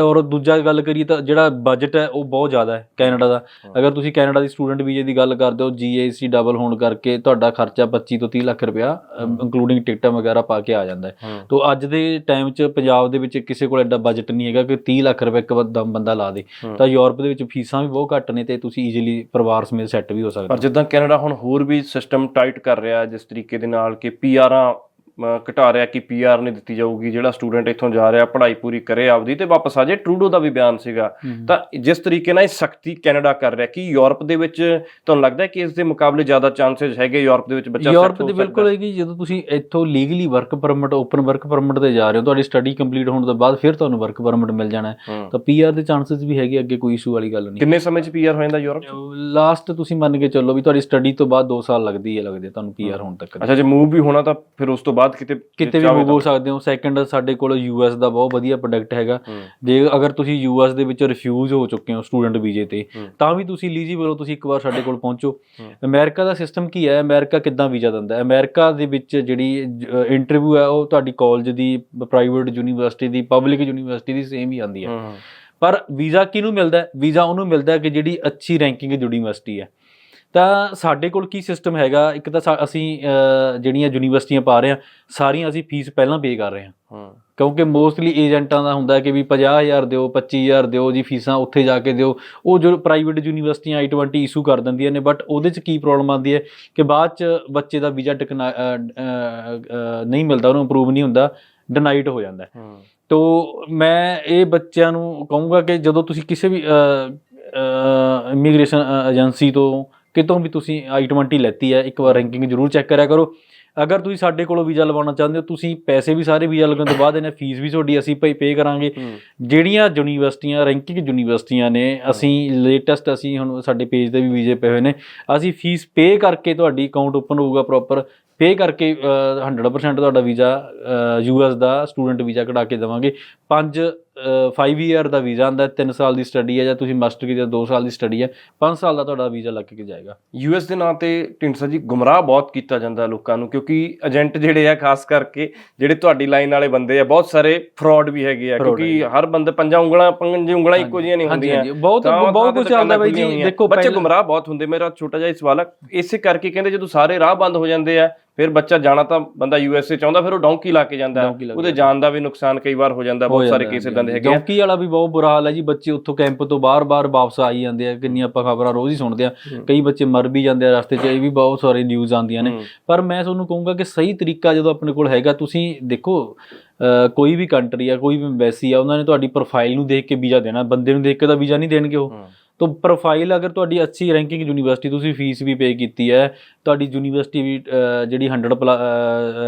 ਔਰ ਦੂਜਾ ਗੱਲ ਕਰੀਏ ਤਾਂ ਜਿਹੜਾ ਬਜਟ ਹੈ ਉਹ ਬਹੁਤ ਜ਼ਿਆਦਾ ਹੈ ਕੈਨੇਡਾ ਦਾ। ਅਗਰ ਤੁਸੀਂ ਕੈਨੇਡਾ ਦੀ ਸਟੂਡੈਂਟ ਵੀਜ਼ੇ ਦੀ ਗੱਲ ਕਰਦੇ ਹੋ ਜੀਏਸੀ ਡਬਲ ਹੋਣ ਕਰਕੇ ਤੁਹਾਡਾ ਖਰਚਾ 25 ਤੋਂ 30 ਲੱਖ ਰੁਪਇਆ ਹਮ। ਇੰਕਲੂਡਿੰਗ ਟਿਕਟਾਂ ਵਗੈਰਾ ਪਾ ਕੇ ਆ ਜਾਂਦਾ ਹੈ। ਤੋ ਅੱਜ ਦੇ ਟਾਈਮ 'ਚ ਪੰਜਾਬ ਦੇ ਵਿੱਚ ਕਿਸੇ ਕੋਲ ਐਡਾ ਬਜਟ ਨਹੀਂ ਹੈਗਾ ਕਿ 30 ਲੱਖ ਰੁਪਏ ਇੱਕ ਦਮ ਬੰਦਾ ਲਾ ਦੇ। ਤਾਂ ਯੂਰਪ ਦੇ ਵਿੱਚ ਫੀਸਾਂ ਵੀ ਬਹੁਤ ਘੱਟ ਨੇ ਤੇ ਤੁਸੀਂ ਈਜ਼ੀਲੀ ਪਰਿਵਾਰ ਸਮੇਤ ਸੈੱਟ ਵੀ ਹੋ ਸਕਦੇ ਪਰ ਹੋ ਜਿੱਦਾਂ ਕੈਨੇਡਾ ਹੁਣ ਹੋਰ ਵੀ ਸਿਸਟਮ ਟਾਈਟ ਕਰ ਰਿਹਾ ਜਿਸ ਤਰੀਕੇ ਦੇ ਨਾਲ ਕਿ ਪੀਆਰਾਂ ਘਟਾ ਰਿਹਾ ਕਿ ਪੀਆਰ ਨਹੀਂ ਦਿੱਤੀ ਜਾਊਗੀ ਜਿਹੜਾ ਸਟੂਡੈਂਟ ਇੱਥੋਂ ਜਾ ਰਿਹਾ ਪੜ੍ਹਾਈ ਪੂਰੀ ਕਰੇ ਆਪਦੀ ਤੇ ਵਾਪਸ ਆ ਜਾਏ ਟਰੂਡੋ ਦਾ ਵੀ ਬਿਆਨ ਸੀਗਾ। ਤਾਂ ਜਿਸ ਤਰੀਕੇ ਨਾਲ ਇਹ ਸਖਤੀ ਕੈਨੇਡਾ ਕਰ ਰਿਹਾ ਕਿ ਯੂਰਪ ਦੇ ਵਿੱਚ ਤੁਹਾਨੂੰ ਲੱਗਦਾ ਹੈ ਕਿ ਇਸ ਦੇ ਮੁਕਾਬਲੇ ਜ਼ਿਆਦਾ ਚਾਂਸਸ ਹੈਗੇ ਯੂਰਪ ਦੇ ਵਿੱਚ ਬੱਚਾ ਯੂਰਪ ਹੋ ਦੇ ਬਿਲਕੁਲ ਹੈਗੀ ਜਦੋਂ ਤੁਸੀਂ ਇੱਥੋਂ legally work permit open work permit ਤੇ ਜਾ ਰਹੇ ਹੋ ਤੁਹਾਡੀ ਸਟੱਡੀ ਕੰਪਲੀਟ ਹੋਣ ਤੋਂ ਬਾਅਦ ਫਿਰ ਤੁਹਾਨੂੰ ਵਰਕ ਪਰਮਿਟ ਮਿਲ ਜਾਣਾ ਹੈ। ਤਾਂ ਪੀਆਰ ਦੇ ਚਾਂਸਸ ਵੀ ਹੈਗੇ ਅੱਗੇ ਕੋਈ ਇਸ਼ੂ ਵਾਲੀ ਗੱਲ ਨਹੀਂ। ਕਿੰਨੇ ਸਮੇਂ 'ਚ ਪੀਆਰ ਹੋ ਜਾਂਦਾ ਯੂਰਪ ਲਾਸਟ ਤੁਸੀਂ ਮੰਨ ਕੇ ਚੱਲੋ ਵੀ ਤੁਹਾਡੀ ਸਟੱਡੀ ਤੋਂ ਬਾਅਦ 2 ਸਾਲ ਲੱਗਦੀ ਹੈ ਲੱਗਦੇ ਤੁਹਾਨੂੰ ਪੀਆਰ ਹੋਣ ਤੱਕ ਅੱਛਾ ਜੇ ਮੂਵ ਵੀ ਹੋਣਾ ਤਾਂ ਫਿਰ ਉਸ ਤੋਂ ਬਾਅਦ ਕਿਤੇ ਕਿਤੇ ਵੀ ਤਾਂ- ਸਕਦੇ ਹੋ ਸੈਕੰਡ ਸਾਡੇ ਕੋਲ ਯੂਐਸ ਦਾ ਬਹੁਤ ਵਧੀਆ ਪ੍ਰੋਡਕਟ ਹੈਗਾ। ਜੇ ਅਗਰ ਤੁਸੀਂ ਯੂਐਸ ਦੇ ਵਿੱਚ ਰਿਫਿਊਜ਼ ਹੋ ਚੁੱਕੇ ਹੋ ਸਟੂਡੈਂਟ ਵੀਜ਼ੇ ਤੇ। ਤਾਂ ਵੀ ਤੁਸੀਂ ਐਲੀਜੀਬਲ ਹੋ ਤੁਸੀਂ ਇੱਕ ਵਾਰ ਸਾਡੇ ਕੋਲ ਪਹੁੰਚੋ। ਅਮਰੀਕਾ ਦਾ ਸਿਸਟਮ ਕੀ ਹੈ ਅਮਰੀਕਾ ਕਿੱਦਾਂ ਵੀਜ਼ਾ ਦਿੰਦਾ ਹੈ ਅਮਰੀਕਾ ਦੇ ਵਿੱਚ ਜਿਹੜੀ ਇੰਟਰਵਿਊ ਹੈ ਉਹ ਤੁਹਾਡੀ ਕਾਲਜ ਦੀ ਪ੍ਰਾਈਵੇਟ ਯੂਨੀਵਰਸਿਟੀ ਦੀ ਪਬਲਿਕ ਯੂਨੀਵਰਸਿਟੀ ਦੀ ਸੇਮ ਹੀ ਆਉਂਦੀ ਹੈ। ਪਰ ਵੀਜ਼ਾ ਕਿਹਨੂੰ ਮਿਲਦਾ ਹੈ ਵੀਜ਼ਾ ਉਹਨੂੰ ਮਿਲਦਾ ਹੈ ਕਿ ਜਿਹੜੀ ਅੱਛੀ ਰੈਂਕਿੰਗ ਯੂਨੀਵਰਸਿਟੀ ਹੈ ਤਾਂ ਸਾਡੇ ਕੋਲ ਕੀ ਸਿਸਟਮ ਹੈਗਾ? ਇੱਕ ਤਾਂ ਅਸੀਂ ਜਿਹੜੀਆਂ ਯੂਨੀਵਰਸਿਟੀਆਂ ਪਾ ਰਹੇ ਹਾਂ ਸਾਰੀਆਂ ਅਸੀਂ ਫੀਸ ਪਹਿਲਾਂ ਪੇ ਕਰ ਰਹੇ ਹਾਂ। ਕਿਉਂਕਿ ਮੋਸਟਲੀ ਏਜੰਟਾਂ ਦਾ ਹੁੰਦਾ ਕਿ ਵੀ 50000 ਦਿਓ 25000 ਦਿਓ ਜੀ ਫੀਸਾਂ ਉੱਥੇ ਜਾ ਕੇ ਦਿਓ। ਉਹ ਜੋ ਪ੍ਰਾਈਵੇਟ ਯੂਨੀਵਰਸਿਟੀਆਂ I20 ਇਸ਼ੂ ਕਰ ਦਿੰਦੀਆਂ ਨੇ ਬਟ ਉਹਦੇ ਚ ਕੀ ਪ੍ਰੋਬਲਮ ਆਉਂਦੀ ਹੈ? ਕਿ ਬਾਅਦ ਚ ਬੱਚੇ ਦਾ ਵੀਜ਼ਾ ਟਿਕਣਾ ਨਹੀਂ ਮਿਲਦਾ ਉਹਨੂੰ ਅਪਰੂਵ ਨਹੀਂ ਹੁੰਦਾ ਡਿਨਾਈਡ ਹੋ ਜਾਂਦਾ। ਤੋ ਮੈਂ ਇਹ ਬੱਚਿਆਂ ਨੂੰ ਕਹੂੰਗਾ ਕਿ ਜਦੋਂ ਤੁਸੀਂ ਕਿਸੇ ਵੀ ਇਮੀਗ੍ਰੇਸ਼ਨ ਏਜੰਸੀ ਤੋਂ ਕਿਤੋਂ ਵੀ ਤੁਸੀਂ I20 ਲੈਤੀ ਹੈ ਇੱਕ ਵਾਰ ਰੈਂਕਿੰਗ ਜ਼ਰੂਰ ਚੈੱਕ ਕਰਿਆ ਕਰੋ। ਅਗਰ ਤੁਸੀਂ ਸਾਡੇ ਕੋਲੋਂ ਵੀਜ਼ਾ ਲਵਾਉਣਾ ਚਾਹੁੰਦੇ ਹੋ ਤੁਸੀਂ ਪੈਸੇ ਵੀ ਸਾਰੇ ਵੀਜ਼ਾ ਲੱਗਣ ਤੋਂ ਬਾਅਦ ਇਹਨਾਂ ਫੀਸ ਵੀ ਤੁਹਾਡੀ ਅਸੀਂ ਭਾਈ ਪੇ ਕਰਾਂਗੇ। ਜਿਹੜੀਆਂ ਯੂਨੀਵਰਸਿਟੀਆਂ ਰੈਂਕਿੰਗ ਯੂਨੀਵਰਸਿਟੀਆਂ ਨੇ ਅਸੀਂ ਲੇਟੈਸਟ ਅਸੀਂ ਹੁਣ ਸਾਡੇ ਪੇਜ ਤੇ ਵੀ ਵੀਜ਼ੇ ਪਏ ਹੋਏ ਨੇ ਅਸੀਂ ਫੀਸ ਪੇ ਕਰਕੇ ਤੁਹਾਡੀ ਅਕਾਊਂਟ ਓਪਨ ਹੋਊਗਾ ਪ੍ਰੋਪਰ ਪੇ ਕਰਕੇ ਅ, 100% ਤੁਹਾਡਾ ਵੀਜ਼ਾ ਯੂਐਸ ਦਾ ਸਟੂਡੈਂਟ ਵੀਜ਼ਾ ਕਢਾ ਕੇ ਦੇਵਾਂਗੇ। 5 5 ਇਅਰ ਦਾ ਵੀਜ਼ਾ ਆਂਦਾ 3 ਸਾਲ ਦੀ ਸਟੱਡੀ ਹੈ ਜਾਂ ਤੁਸੀਂ ਮਾਸਟਰ ਕੀਤੀ 2 ਸਾਲ ਦੀ ਸਟੱਡੀ ਹੈ 5 ਸਾਲ ਦਾ ਤੁਹਾਡਾ ਵੀਜ਼ਾ ਲੱਗ ਕੇ ਜਾਏਗਾ। ਯੂਐਸ ਦੇ ਨਾਂ ਤੇ ਢਿੰਡਸਾ ਜੀ ਗੁੰਮਰਾਹ ਬਹੁਤ ਕੀਤਾ ਜਾਂਦਾ ਲੋਕਾਂ ਨੂੰ ਕਿਉਂਕਿ ਏਜੰਟ ਜਿਹੜੇ ਆ ਖਾਸ ਕਰਕੇ ਜਿਹੜੇ ਤੁਹਾਡੀ ਲਾਈਨ ਵਾਲੇ ਬੰਦੇ ਆ ਬਹੁਤ ਸਾਰੇ ਫਰਾਡ ਵੀ ਹੈਗੇ ਆ ਕਿਉਂਕਿ ਹਰ ਬੰਦੇ ਪੰਜਾਂ ਉਂਗਲਾਂ ਪੰਜ ਉਂਗਲਾਂ ਇੱਕੋ ਜਿਹੀਆਂ ਨਹੀਂ ਹੁੰਦੀਆਂ। ਹਾਂਜੀ, ਬਹੁਤ ਬਹੁਤ ਕੁਝ ਚੱਲਦਾ ਬਾਈ ਜੀ ਦੇਖੋ ਬੱਚੇ ਗੁੰਮਰਾਹ ਬਹੁਤ ਹੁੰਦੇ ਮੇਰਾ ਛੋਟਾ ਜਿਹਾ ਸਵਾਲ ਆ ਇਸੇ ਕਰਕੇ ਕਹਿੰਦੇ ਜਦੋਂ ਸਾਰੇ ਰਾਹ ਬੰਦ ਹੋ ਜਾਂਦੇ ਆ ਫਿਰ ਬੱਚਾ ਜਾਣਾ ਤਾਂ ਬੰਦਾ ਯੂਐਸਏ ਚਾਹੁੰਦਾ ਫਿਰ ਉਹ ਡੌਂਕੀ ਲਾ ਕੇ ਜਾਂਦਾ। ਡੌਂਕੀ ਉਹਦੇ ਜਾਨ ਦਾ ਵੀ ਨੁਕਸਾਨ ਕਈ ਵਾਰ ਹੋ ਜਾਂਦਾ ਬਹੁਤ ਸਾਰੇ ਕੇਸ ਇਦਾਂ ਦੇ ਹੈਗੇ ਜੌਂਕੀ ਵਾਲਾ ਵੀ ਬਹੁਤ ਬੁਰਾ ਹਾਲ ਹੈ ਜੀ ਬੱਚੇ ਉੱਥੋਂ ਕੈਂਪ ਤੋਂ ਬਾਰ-ਬਾਰ ਵਾਪਸ ਆਈ ਜਾਂਦੇ ਆ ਕਿੰਨੀਆਂ ਆਪਾਂ ਖਬਰਾਂ ਰੋਜ਼ ਹੀ ਸੁਣਦੇ ਆ। ਕਈ ਬੱਚੇ ਮਰ ਵੀ ਜਾਂਦੇ ਆ ਰਸਤੇ 'ਚ ਇਹ ਵੀ ਬਹੁਤ ਸਾਰੇ ਨਿਊਜ਼ ਆਉਂਦੀਆਂ ਨੇ। ਪਰ ਮੈਂ ਤੁਹਾਨੂੰ ਕਹੂੰਗਾ ਕਿ ਸਹੀ ਤਰੀਕਾ ਜਦੋਂ ਆਪਣੇ ਕੋਲ ਹੈਗਾ ਤੁਸੀਂ ਦੇਖੋ ਕੋਈ ਵੀ ਕੰਟਰੀ ਆ ਕੋਈ ਵੀ ਐਮਬੈਸੀ ਆ ਉਹਨਾਂ ਨੇ ਤੁਹਾਡੀ ਪ੍ਰੋਫਾਈਲ ਨੂੰ ਦੇਖ ਕੇ ਵੀਜ਼ਾ ਦੇਣਾ ਬੰਦੇ ਨੂੰ ਦੇਖ ਕੇ ਤਾਂ ਵੀਜ਼ਾ ਨਹੀਂ ਦੇਣਗੇ ਉਹ। ਤਾਂ ਪ੍ਰੋਫਾਈਲ ਅਗਰ ਤੁਹਾਡੀ ਅੱਛੀ ਰੈਂਕਿੰਗ ਯੂਨੀਵਰਸਿਟੀ ਤੁਸੀਂ ਫੀਸ ਵੀ ਪੇ ਕੀਤੀ ਹੈ ਤੁਹਾਡੀ ਯੂਨੀਵਰਸਿਟੀ ਵੀ ਜਿਹੜੀ 100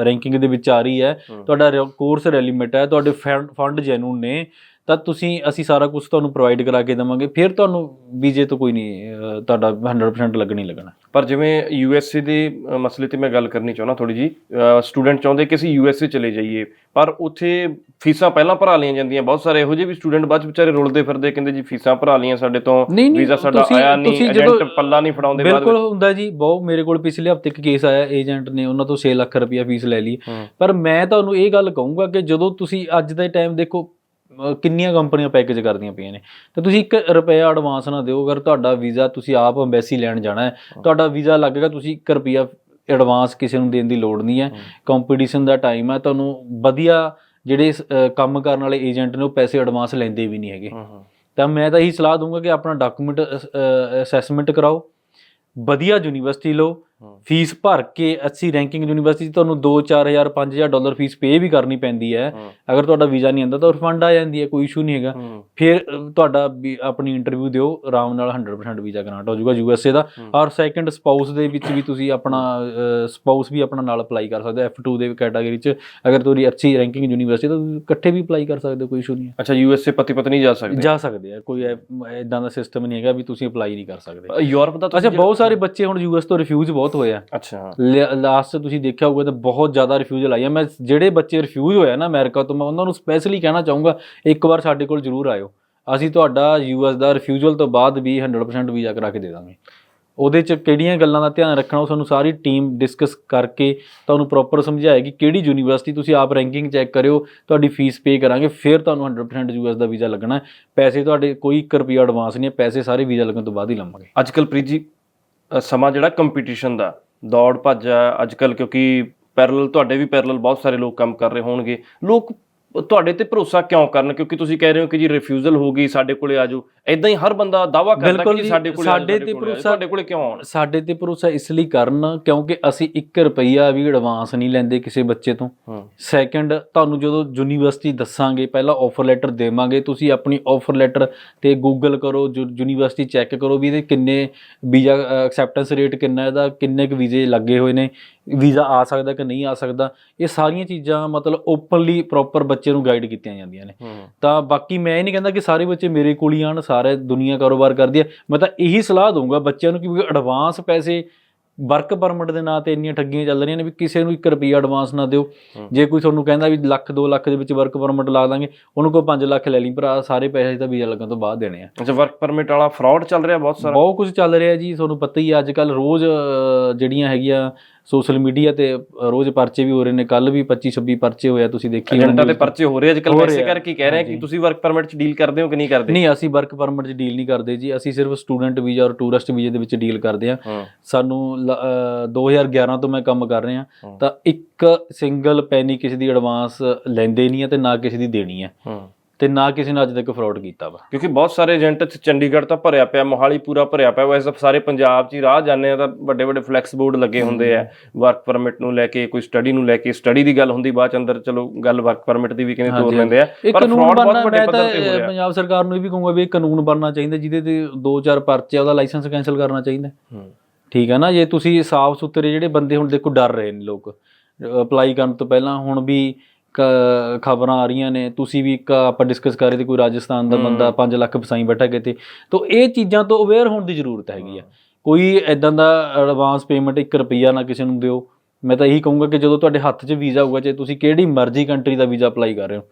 ਰੈਂਕਿੰਗ ਦੇ ਵਿੱਚ ਆ ਰਹੀ ਹੂੰ। ਤੁਹਾਡਾ ਕੋਰਸ ਰੈਲੀਮੈਂਟ ਹੈ ਤੁਹਾਡੇ ਫੰਡ ਜੈਨੂਨ ਨੇ ਤਾਂ ਤੁਸੀਂ ਅਸੀਂ ਸਾਰਾ ਕੁਝ ਤੁਹਾਨੂੰ ਪ੍ਰੋਵਾਈਡ ਕਰਾ ਕੇ ਦੇਵਾਂਗੇ। ਫਿਰ ਤੁਹਾਨੂੰ ਵੀਜ਼ੇ ਤੋਂ ਕੋਈ ਨਹੀਂ ਅਹ, ਤੁਹਾਡਾ 100% ਲੱਗਣੀ ਲੱਗਣਾ। ਪਰ ਜਿਵੇਂ ਯੂਐਸਏ ਦੇ ਅ, ਮਸਲੇ ਤੇ ਮੈਂ ਗੱਲ ਕਰਨੀ ਚਾਹੁੰਦਾ ਥੋੜੀ ਜੀ ਸਟੂਡੈਂਟ ਚਾਹੁੰਦੇ ਕਿ ਅਸੀਂ ਯੂਐਸਏ ਚਲੇ ਜਾਈਏ। ਪਰ ਉੱਥੇ ਫੀਸਾਂ ਪਹਿਲਾਂ ਭਰਾ ਲਈਆਂ ਜਾਂਦੀਆਂ। ਬਹੁਤ ਸਾਰੇ ਇਹੋ ਜਿਹੇ ਵੀ ਸਟੂਡੈਂਟ ਬਾਅਦ 'ਚ ਵਿਚਾਰੇ ਰੁਲਦੇ ਫਿਰਦੇ ਕਹਿੰਦੇ ਜੀ ਫੀਸਾਂ ਭਰਾ ਲਈਆਂ ਸਾਡੇ ਤੋਂ। ਨਹੀਂ, ਨਹੀਂ, ਵੀਜ਼ਾ ਸਾਡਾ ਤੁਸੀਂ- ਆਇਆ ਨਹੀਂ ਤੁਸੀਂ ਏਜੰਟ ਪੱਲਾ ਨਹੀਂ ਫੜਾਉਂਦੇ ਬਾਅਦ ਬਿਲਕੁਲ ਵਿੱਚ। ਹੁੰਦਾ ਜੀ ਬਹੁਤ ਮੇਰੇ ਕੋਲ ਪਿਛਲੇ ਹਫ਼ਤੇ ਇੱਕ ਕੇਸ ਆਇਆ ਏਜੰਟ ਨੇ ਉਹਨਾਂ ਤੋਂ 6 ਲੱਖ ਰੁਪਇਆ ਫੀਸ ਲੈ ਲਈ। ਹੂੰ। ਪਰ ਮੈਂ ਤੁਹਾਨੂੰ ਇਹ ਗੱਲ ਕਹੂੰਗਾ ਕਿ ਜਦੋਂ ਤੁਸੀਂ ਅੱਜ ਦੇ ਟਾਈਮ ਦੇਖੋ ਕਿੰਨੀਆਂ ਕੰਪਨੀਆਂ ਪੈਕੇਜ ਕਰਦੀਆਂ ਪਈਆਂ ਨੇ। ਤੇ ਤੁਸੀਂ 1 ਰੁਪਿਆ ਐਡਵਾਂਸ ਨਾ ਦਿਓ ਅਗਰ ਤੁਹਾਡਾ ਵੀਜ਼ਾ ਤੁਸੀਂ ਆਪ ਐਮਬੈਸੀ ਲੈਣ ਜਾਣਾ ਹੈ ਤੁਹਾਡਾ ਵੀਜ਼ਾ ਲੱਗੇਗਾ ਤੁਸੀਂ 1 ਰੁਪਿਆ ਐਡਵਾਂਸ ਕਿਸੇ ਨੂੰ ਦੇਣ ਦੀ ਲੋੜ ਨਹੀਂ ਹੈ। ਕੰਪੀਟੀਸ਼ਨ ਦਾ ਟਾਈਮ ਹੈ ਤੁਹਾਨੂੰ ਵਧੀਆ ਜਿਹੜੇ ਕੰਮ ਕਰਨ ਵਾਲੇ ਏਜੰਟ ਨੇ ਉਹ ਪੈਸੇ ਐਡਵਾਂਸ ਲੈਂਦੇ ਵੀ ਨਹੀਂ ਹੈਗੇ। ਤਾਂ ਮੈਂ ਤਾਂ ਇਹੀ ਸਲਾਹ ਦੂੰਗਾ ਕਿ ਆਪਣਾ ਡਾਕੂਮੈਂਟ ਅਸੈਸਮੈਂਟ ਕਰਾਓ। ਵਧੀਆ ਯੂਨੀਵਰਸਿਟੀ ਲਓ। ਫੀਸ ਭਰ ਕੇ ਅੱਛੀ ਰੈਂਕਿੰਗ ਯੂਨੀਵਰਸਿਟੀ ਤੁਹਾਨੂੰ 2 4000 5000 ਡਾਲਰ ਫੀਸ ਪੇ ਵੀ ਕਰਨੀ ਪੈਂਦੀ ਹੈ। ਅਗਰ ਤੁਹਾਡਾ ਵੀਜ਼ਾ ਨਹੀਂ ਆਂਦਾ ਤਾਂ ਰਿਫੰਡ ਆ ਜਾਂਦੀ ਹੈ ਕੋਈ ਇਸ਼ੂ ਨਹੀਂ ਹੈਗਾ। ਫਿਰ ਤੁਹਾਡਾ ਆਪਣੀ ਇੰਟਰਵਿਊ ਦਿਓ ਆਰਾਮ ਨਾਲ 100% ਵੀਜ਼ਾ ਗ੍ਰਾਂਟ ਹੋ ਜਾਊਗਾ ਯੂਐਸਏ ਦਾ। ਔਰ ਸੈਕੰਡ ਸਪਾਊਸ ਦੇ ਵਿੱਚ ਵੀ ਤੁਸੀਂ ਆਪਣਾ ਸਪਾਊਸ ਵੀ ਆਪਣਾ ਨਾਲ ਅਪਲਾਈ ਕਰ ਸਕਦੇ ਹੋ। F2 ਦੇ ਕੈਟਾਗਰੀ 'ਚ ਅਗਰ ਤੁਹਾਡੀ ਅੱਛੀ ਰੈਂਕਿੰਗ ਯੂਨੀਵਰਸਿਟੀ ਤਾਂ ਇਕੱਠੇ ਵੀ ਅਪਲਾਈ ਕਰ ਸਕਦੇ ਹੋ ਕੋਈ ਇਸ਼ੂ ਨਹੀਂ ਹੈ। ਅੱਛਾ ਯੂਐਸਏ ਪਤੀ ਪਤਨੀ ਜਾ ਸਕਦੇ। ਜਾ ਸਕਦੇ ਆ ਕੋਈ ਇਦਾਂ ਦਾ ਸਿਸਟਮ ਨਹੀਂ ਹੈਗਾ ਵੀ ਤੁਸੀਂ ਅਪਲਾਈ ਨਹੀਂ ਕਰ ਸਕਦੇ। ਯੂਰਪ ਦਾ ਅੱਛਾ ਬਹੁਤ ਸਾਰੇ ਬੱਚੇ ਹੁਣ ਯੂਐਸ ਤੋਂ ਰਿਫਿਊਜ਼ ਬਹੁਤ ਹੋਏ ਆ। ਅੱਛਾ। ਲਾਸਟ ਤੁਸੀਂ ਦੇਖਿਆ ਹੋਊਗਾ ਤਾਂ ਬਹੁਤ ਜ਼ਿਆਦਾ ਰਿਫਿਊਜ਼ਲ ਆਈ ਆ। ਮੈਂ ਜਿਹੜੇ ਬੱਚੇ ਰਿਫਿਊਜ਼ ਹੋਇਆ ਨਾ ਅਮਰੀਕਾ ਤੋਂ ਮੈਂ ਉਹਨਾਂ ਨੂੰ ਸਪੈਸ਼ਲੀ ਕਹਿਣਾ ਚਾਹੂੰਗਾ ਇੱਕ ਵਾਰ ਸਾਡੇ ਕੋਲ ਜ਼ਰੂਰ ਆਇਓ। ਅਸੀਂ ਤੁਹਾਡਾ ਯੂਐਸ ਦਾ ਰਿਫਿਊਜ਼ਲ ਤੋਂ ਬਾਅਦ ਵੀ 100% ਵੀਜ਼ਾ ਕਰਾ ਕੇ ਦੇ ਦਾਂਗੇ। ਉਹਦੇ ਚ ਕਿਹੜੀਆਂ ਗੱਲਾਂ ਦਾ ਧਿਆਨ ਰੱਖਣਾ ਉਹ ਸਾਨੂੰ ਸਾਰੀ ਟੀਮ ਡਿਸਕਸ ਕਰਕੇ ਤੁਹਾਨੂੰ ਪ੍ਰੋਪਰ ਸਮਝਾਏਗੀ ਕਿਹੜੀ ਯੂਨੀਵਰਸਿਟੀ ਤੁਸੀਂ ਆਪ ਰੈਂਕਿੰਗ ਚੈੱਕ ਕਰਿਓ ਤੁਹਾਡੀ ਫੀਸ ਪੇ ਕਰਾਂਗੇ ਫਿਰ ਤੁਹਾਨੂੰ 100% ਯੂਐਸ ਦਾ ਵੀਜ਼ਾ ਲੱਗਣਾ। ਹੈ ਪੈਸੇ ਤੁਹਾਡੇ ਕੋਈ 1 ਰੁਪਿਆ ਐਡਵਾਂਸ ਨਹੀਂ ਹੈ ਪੈਸੇ ਸਾਰੇ ਵੀਜ਼ਾ ਲੱਗਣ ਤੋਂ ਬਾਅਦ ਹੀ ਲਵਾਂਗੇ ਅੱਜ ਕੱਲ ਪ੍ਰੀਤ ਜੀ ਸਮਾਂ ਜਿਹੜਾ ਕੰਪੀਟੀਸ਼ਨ ਦਾ। ਦੌੜ ਭੱਜ ਆ ਅੱਜ ਕੱਲ ਕਿਉਂਕਿ ਪੈਰਲਲ ਤੁਹਾਡੇ ਵੀ ਪੈਰਲਲ ਬਹੁਤ ਸਾਰੇ ਲੋਕ ਕੰਮ ਕਰ ਰਹੇ ਹੋਣਗੇ। ਲੋਕ ਤੁਹਾਡੇ ਤੇ ਭਰੋਸਾ ਕਿਉਂ ਕਰਨ? ਕਿਉਂਕਿ ਤੁਸੀਂ ਕਹਿ ਰਹੇ ਹੋ ਕਿ ਜੀ ਰਿਫਿਊਜ਼ਲ ਹੋ ਗਈ ਸਾਡੇ ਕੋਲੇ ਆਜੋ ਐਦਾਂ ਹੀ ਹਰ ਬੰਦਾ ਦਾਵਾ ਕਰਦਾ ਕਿ ਸਾਡੇ ਕੋਲੇ ਸਾਡੇ ਤੇ ਭਰੋਸਾ- ਤੁਹਾਡੇ ਕੋਲੇ ਕਿਉਂ ਆਉਣ? ਸਾਡੇ ਤੇ ਭਰੋਸਾ ਇਸ ਲਈ ਕਰਨ ਕਿਉਂਕਿ ਅਸੀਂ 1 ਰੁਪਈਆ ਵੀ ਐਡਵਾਂਸ ਨਹੀਂ ਲੈਂਦੇ ਕਿਸੇ ਬੱਚੇ ਤੋਂ। ਸੈਕੰਡ ਤੁਹਾਨੂੰ ਜਦੋਂ ਯੂਨੀਵਰਸਿਟੀ ਦੱਸਾਂਗੇ ਪਹਿਲਾਂ ਆਫਰ ਲੈਟਰ ਦੇਵਾਂਗੇ ਤੁਸੀਂ ਆਪਣੀ ਆਫਰ ਲੈਟਰ ਤੇ ਗੂਗਲ ਕਰੋ ਯੂਨੀਵਰਸਿਟੀ ਚੈੱਕ ਕਰੋ ਵੀ ਇਹਦੇ ਕਿੰਨੇ ਵੀਜ਼ਾ ਐਕਸੈਪਟੈਂਸ ਰੇਟ ਕਿੰਨਾ ਇਹਦਾ ਕਿੰਨੇ ਕੁ ਵੀਜ਼ੇ ਲੱਗੇ ਹੋਏ ਨੇ। ਵੀਜ਼ਾ ਆ ਸਕਦਾ ਕਿ ਨਹੀਂ ਆ ਸਕਦਾ ਇਹ ਸਾਰੀਆਂ ਚੀਜ਼ਾਂ ਮਤਲਬ ਓਪਨਲੀ ਪ੍ਰੋਪਰ ਬੱਚੇ ਨੂੰ ਗਾਈਡ ਕੀਤੀਆਂ ਜਾਂਦੀਆਂ ਨੇ। ਤਾਂ ਬਾਕੀ ਮੈਂ ਇਹ ਨਹੀਂ ਕਹਿੰਦਾ ਕਿ ਸਾਰੇ ਬੱਚੇ ਮੇਰੇ ਕੋਲ ਹੀ ਆਣ ਸਾਰੇ ਦੁਨੀਆ ਕਾਰੋਬਾਰ ਕਰਦੀ ਹੈ ਮੈਂ ਤਾਂ ਇਹੀ ਸਲਾਹ ਦਊਂਗਾ ਬੱਚਿਆਂ ਨੂੰ ਕਿ ਐਡਵਾਂਸ ਪੈਸੇ ਵਰਕ ਪਰਮਿਟ ਦੇ ਨਾਂ ਤੇ ਇੰਨੀਆਂ ਠੱਗੀਆਂ ਚੱਲ ਰਹੀਆਂ ਨੇ ਵੀ ਕਿਸੇ ਨੂੰ 1 ਰੁਪਿਆ ਐਡਵਾਂਸ ਨਾ ਦਿਓ। ਜੇ ਕੋਈ ਤੁਹਾਨੂੰ ਕਹਿੰਦਾ ਵੀ ਲੱਖ 2 ਲੱਖ ਦੇ ਵਿੱਚ ਵਰਕ ਪਰਮਿਟ ਲਾ ਦਾਂਗੇ ਉਹਨੂੰ ਕੋਈ 5 ਲੱਖ ਲੈ ਲਈ ਭਰਾ ਸਾਰੇ ਪੈਸੇ ਤਾਂ ਵੀਜ਼ਾ ਲੱਗਣ ਤੋਂ ਬਾਅਦ ਦੇਣੇ ਆ। ਅੱਛਾ ਵਰਕ ਪਰਮਿਟ ਵਾਲਾ ਫਰਾਡ ਚੱਲ ਰਿਹਾ ਬਹੁਤ ਸਾਰਾ। ਬਹੁਤ ਕੁਝ ਚੱਲ ਰਿਹਾ ਜੀ ਤੁਹਾਨੂੰ ਪਤਾ ਹੀ ਅੱਜ ਕੱਲ ਰੋਜ਼ ਜਿਹੜੀਆਂ ਹੈਗੀਆਂ ਸੋਸ਼ਲ ਮੀਡੀਆ ਤੇ ਰੋਜ਼ ਪਰਚੇ ਵੀ ਹੋ ਰਹੇ ਨੇ ਕੱਲ ਵੀ 25 26 ਪਰਚੇ ਹੋਇਆ ਤੁਸੀਂ ਦੇਖੀ ਏਜੰਟਾਂ ਦੇ ਪਰਚੇ ਹੋ ਰਹੇ ਅੱਜ ਕੱਲ ਹੋ ਵੈਸੇ ਆ। ਕਰਕੇ ਕਹਿ ਰਹੇ ਆ ਕਿ। ਤੁਸੀਂ ਵਰਕ ਪਰਮਿਟ 'ਚ ਡੀਲ ਕਰਦੇ ਹੋ ਕਿ ਨਹੀਂ ਕਰਦੇ ਨਹੀਂ ਅਸੀਂ ਵਰਕ ਪਰਮਿਟ 'ਚ ਡੀਲ ਨਹੀਂ ਕਰਦੇ ਜੀ ਅਸੀਂ ਸਿਰਫ ਸਟੂਡੈਂਟ ਵੀਜ਼ਾ ਔਰ ਟੂਰਿਸਟ ਵੀਜ਼ੇ ਦੇ ਵਿੱਚ ਡੀਲ ਕਰਦੇ ਹੂੰ ਸਾਨੂੰ ਲ- ਅਹ 2011 ਤੋਂ ਮੈਂ ਕੰਮ ਕਰ ਰਿਹਾ। ਤਾਂ ਇੱਕ ਸਿੰਗਲ ਪੈਨੀ ਕਿਸੇ ਦੀ ਐਡਵਾਂਸ ਲੈਂਦੇ ਨਹੀਂ ਹੈ ਤੇ ਨਾ ਕਿਸੇ ਦੀ ਦੇਣੀ ਹੂੰ ਤੇ ਨਾ ਕਿਸੇ ਨੇ ਅੱਜ ਤੱਕ ਫਰਾਡ ਕੀਤਾ ਵਾ। ਕਿਉਂਕਿ ਬਹੁਤ ਸਾਰੇ ਏਜੰਟ ਚੰਡੀਗੜ੍ਹ ਤਾਂ ਭਰਿਆ ਪਿਆ ਮੋਹਾਲੀ ਪੂਰਾ ਭਰਿਆ ਪਿਆ ਵੈਸੇ ਸਾਰੇ ਪੰਜਾਬ 'ਚ ਹੀ ਰਾਹ ਜਾਂਦੇ ਆ ਤਾਂ ਵੱਡੇ ਵੱਡੇ ਫਲੈਕਸ ਬੋਰਡ ਲੱਗੇ ਹੁੰਦੇ ਆ ਵਰਕ ਪਰਮਿਟ ਨੂੰ ਲੈ ਕੇ ਕੋਈ ਸਟੱਡੀ ਨੂੰ ਲੈ ਕੇ ਸਟੱਡੀ ਦੀ ਗੱਲ ਹੁੰਦੀ ਬਾਅਦ ਚ ਅੰਦਰ ਚਲੋ ਗੱਲ ਵਰਕ ਪਰਮਿਟ ਦੀ ਵੀ ਕਹਿੰਦੇ ਤੋਰ ਲੈਂਦੇ ਆ ਪਰ ਫਰਾਡ ਬਹੁਤ ਵੱਡੇ ਪੱਧਰ ਤੇ ਹੋ ਰਿਹਾ। ਪੰਜਾਬ ਸਰਕਾਰ ਨੂੰ ਇਹ ਵੀ ਕਹੂੰਗਾ ਵੀ ਇਹ ਕਾਨੂੰਨ ਬਣਨਾ ਚਾਹੀਦਾ ਜਿਹਦੇ ਤੇ ਦੋ ਚਾਰ ਪਰਚੇ ਆ, ਉਹਦਾ ਲਾਇਸੈਂਸ ਕੈਨਸਲ ਕਰਨਾ ਚਾਹੀਦਾ। ਠੀਕ ਹੈ ਨਾ ਜੇ ਤੁਸੀਂ ਸਾਫ਼ ਸੁਥਰੇ ਜਿਹੜੇ ਬੰਦੇ ਹੁਣ ਦੇਖੋ ਡਰ ਰਹੇ ਨੇ ਲੋਕ ਅਪਲਾਈ ਕਰਨ ਤੋਂ ਪਹਿਲਾਂ ਹੁਣ ਵੀ ਖਬਰਾਂ ਆ ਰਹੀਆਂ ਨੇ। ਤੁਸੀਂ ਵੀ ਇੱਕ ਆਪਾਂ ਡਿਸਕਸ ਕਰ ਰਹੇ ਤੇ ਕੋਈ ਰਾਜਸਥਾਨ ਦਾ। ਬੰਦਾ 5 ਲੱਖ ਫਸਾਈ ਬੈਠਾ ਕਿਤੇ। ਤਾਂ ਇਹ ਚੀਜ਼ਾਂ ਤੋਂ ਅਵੇਅਰ ਹੋਣ ਦੀ ਜ਼ਰੂਰਤ ਹੈਗੀ ਆ। ਕੋਈ ਐਦਾਂ ਦਾ ਐਡਵਾਂਸ ਪੇਮੈਂਟ 1 ਰੁਪਈਆ ਨਾ ਕਿਸੇ ਨੂੰ ਦਿਓ। ਮੈਂ ਤਾਂ ਇਹੀ ਕਹੂੰਗਾ ਕਿ ਜਦੋਂ ਤੁਹਾਡੇ ਹੱਥ 'ਚ ਵੀਜ਼ਾ ਹੋਊਗਾ ਚਾਹੇ ਤੁਸੀਂ ਕਿਹੜੀ ਮਰਜ਼ੀ ਕੰਟਰੀ ਦਾ ਵੀਜ਼ਾ ਅਪਲਾਈ ਕਰ ਰਹੇ ਹੋ।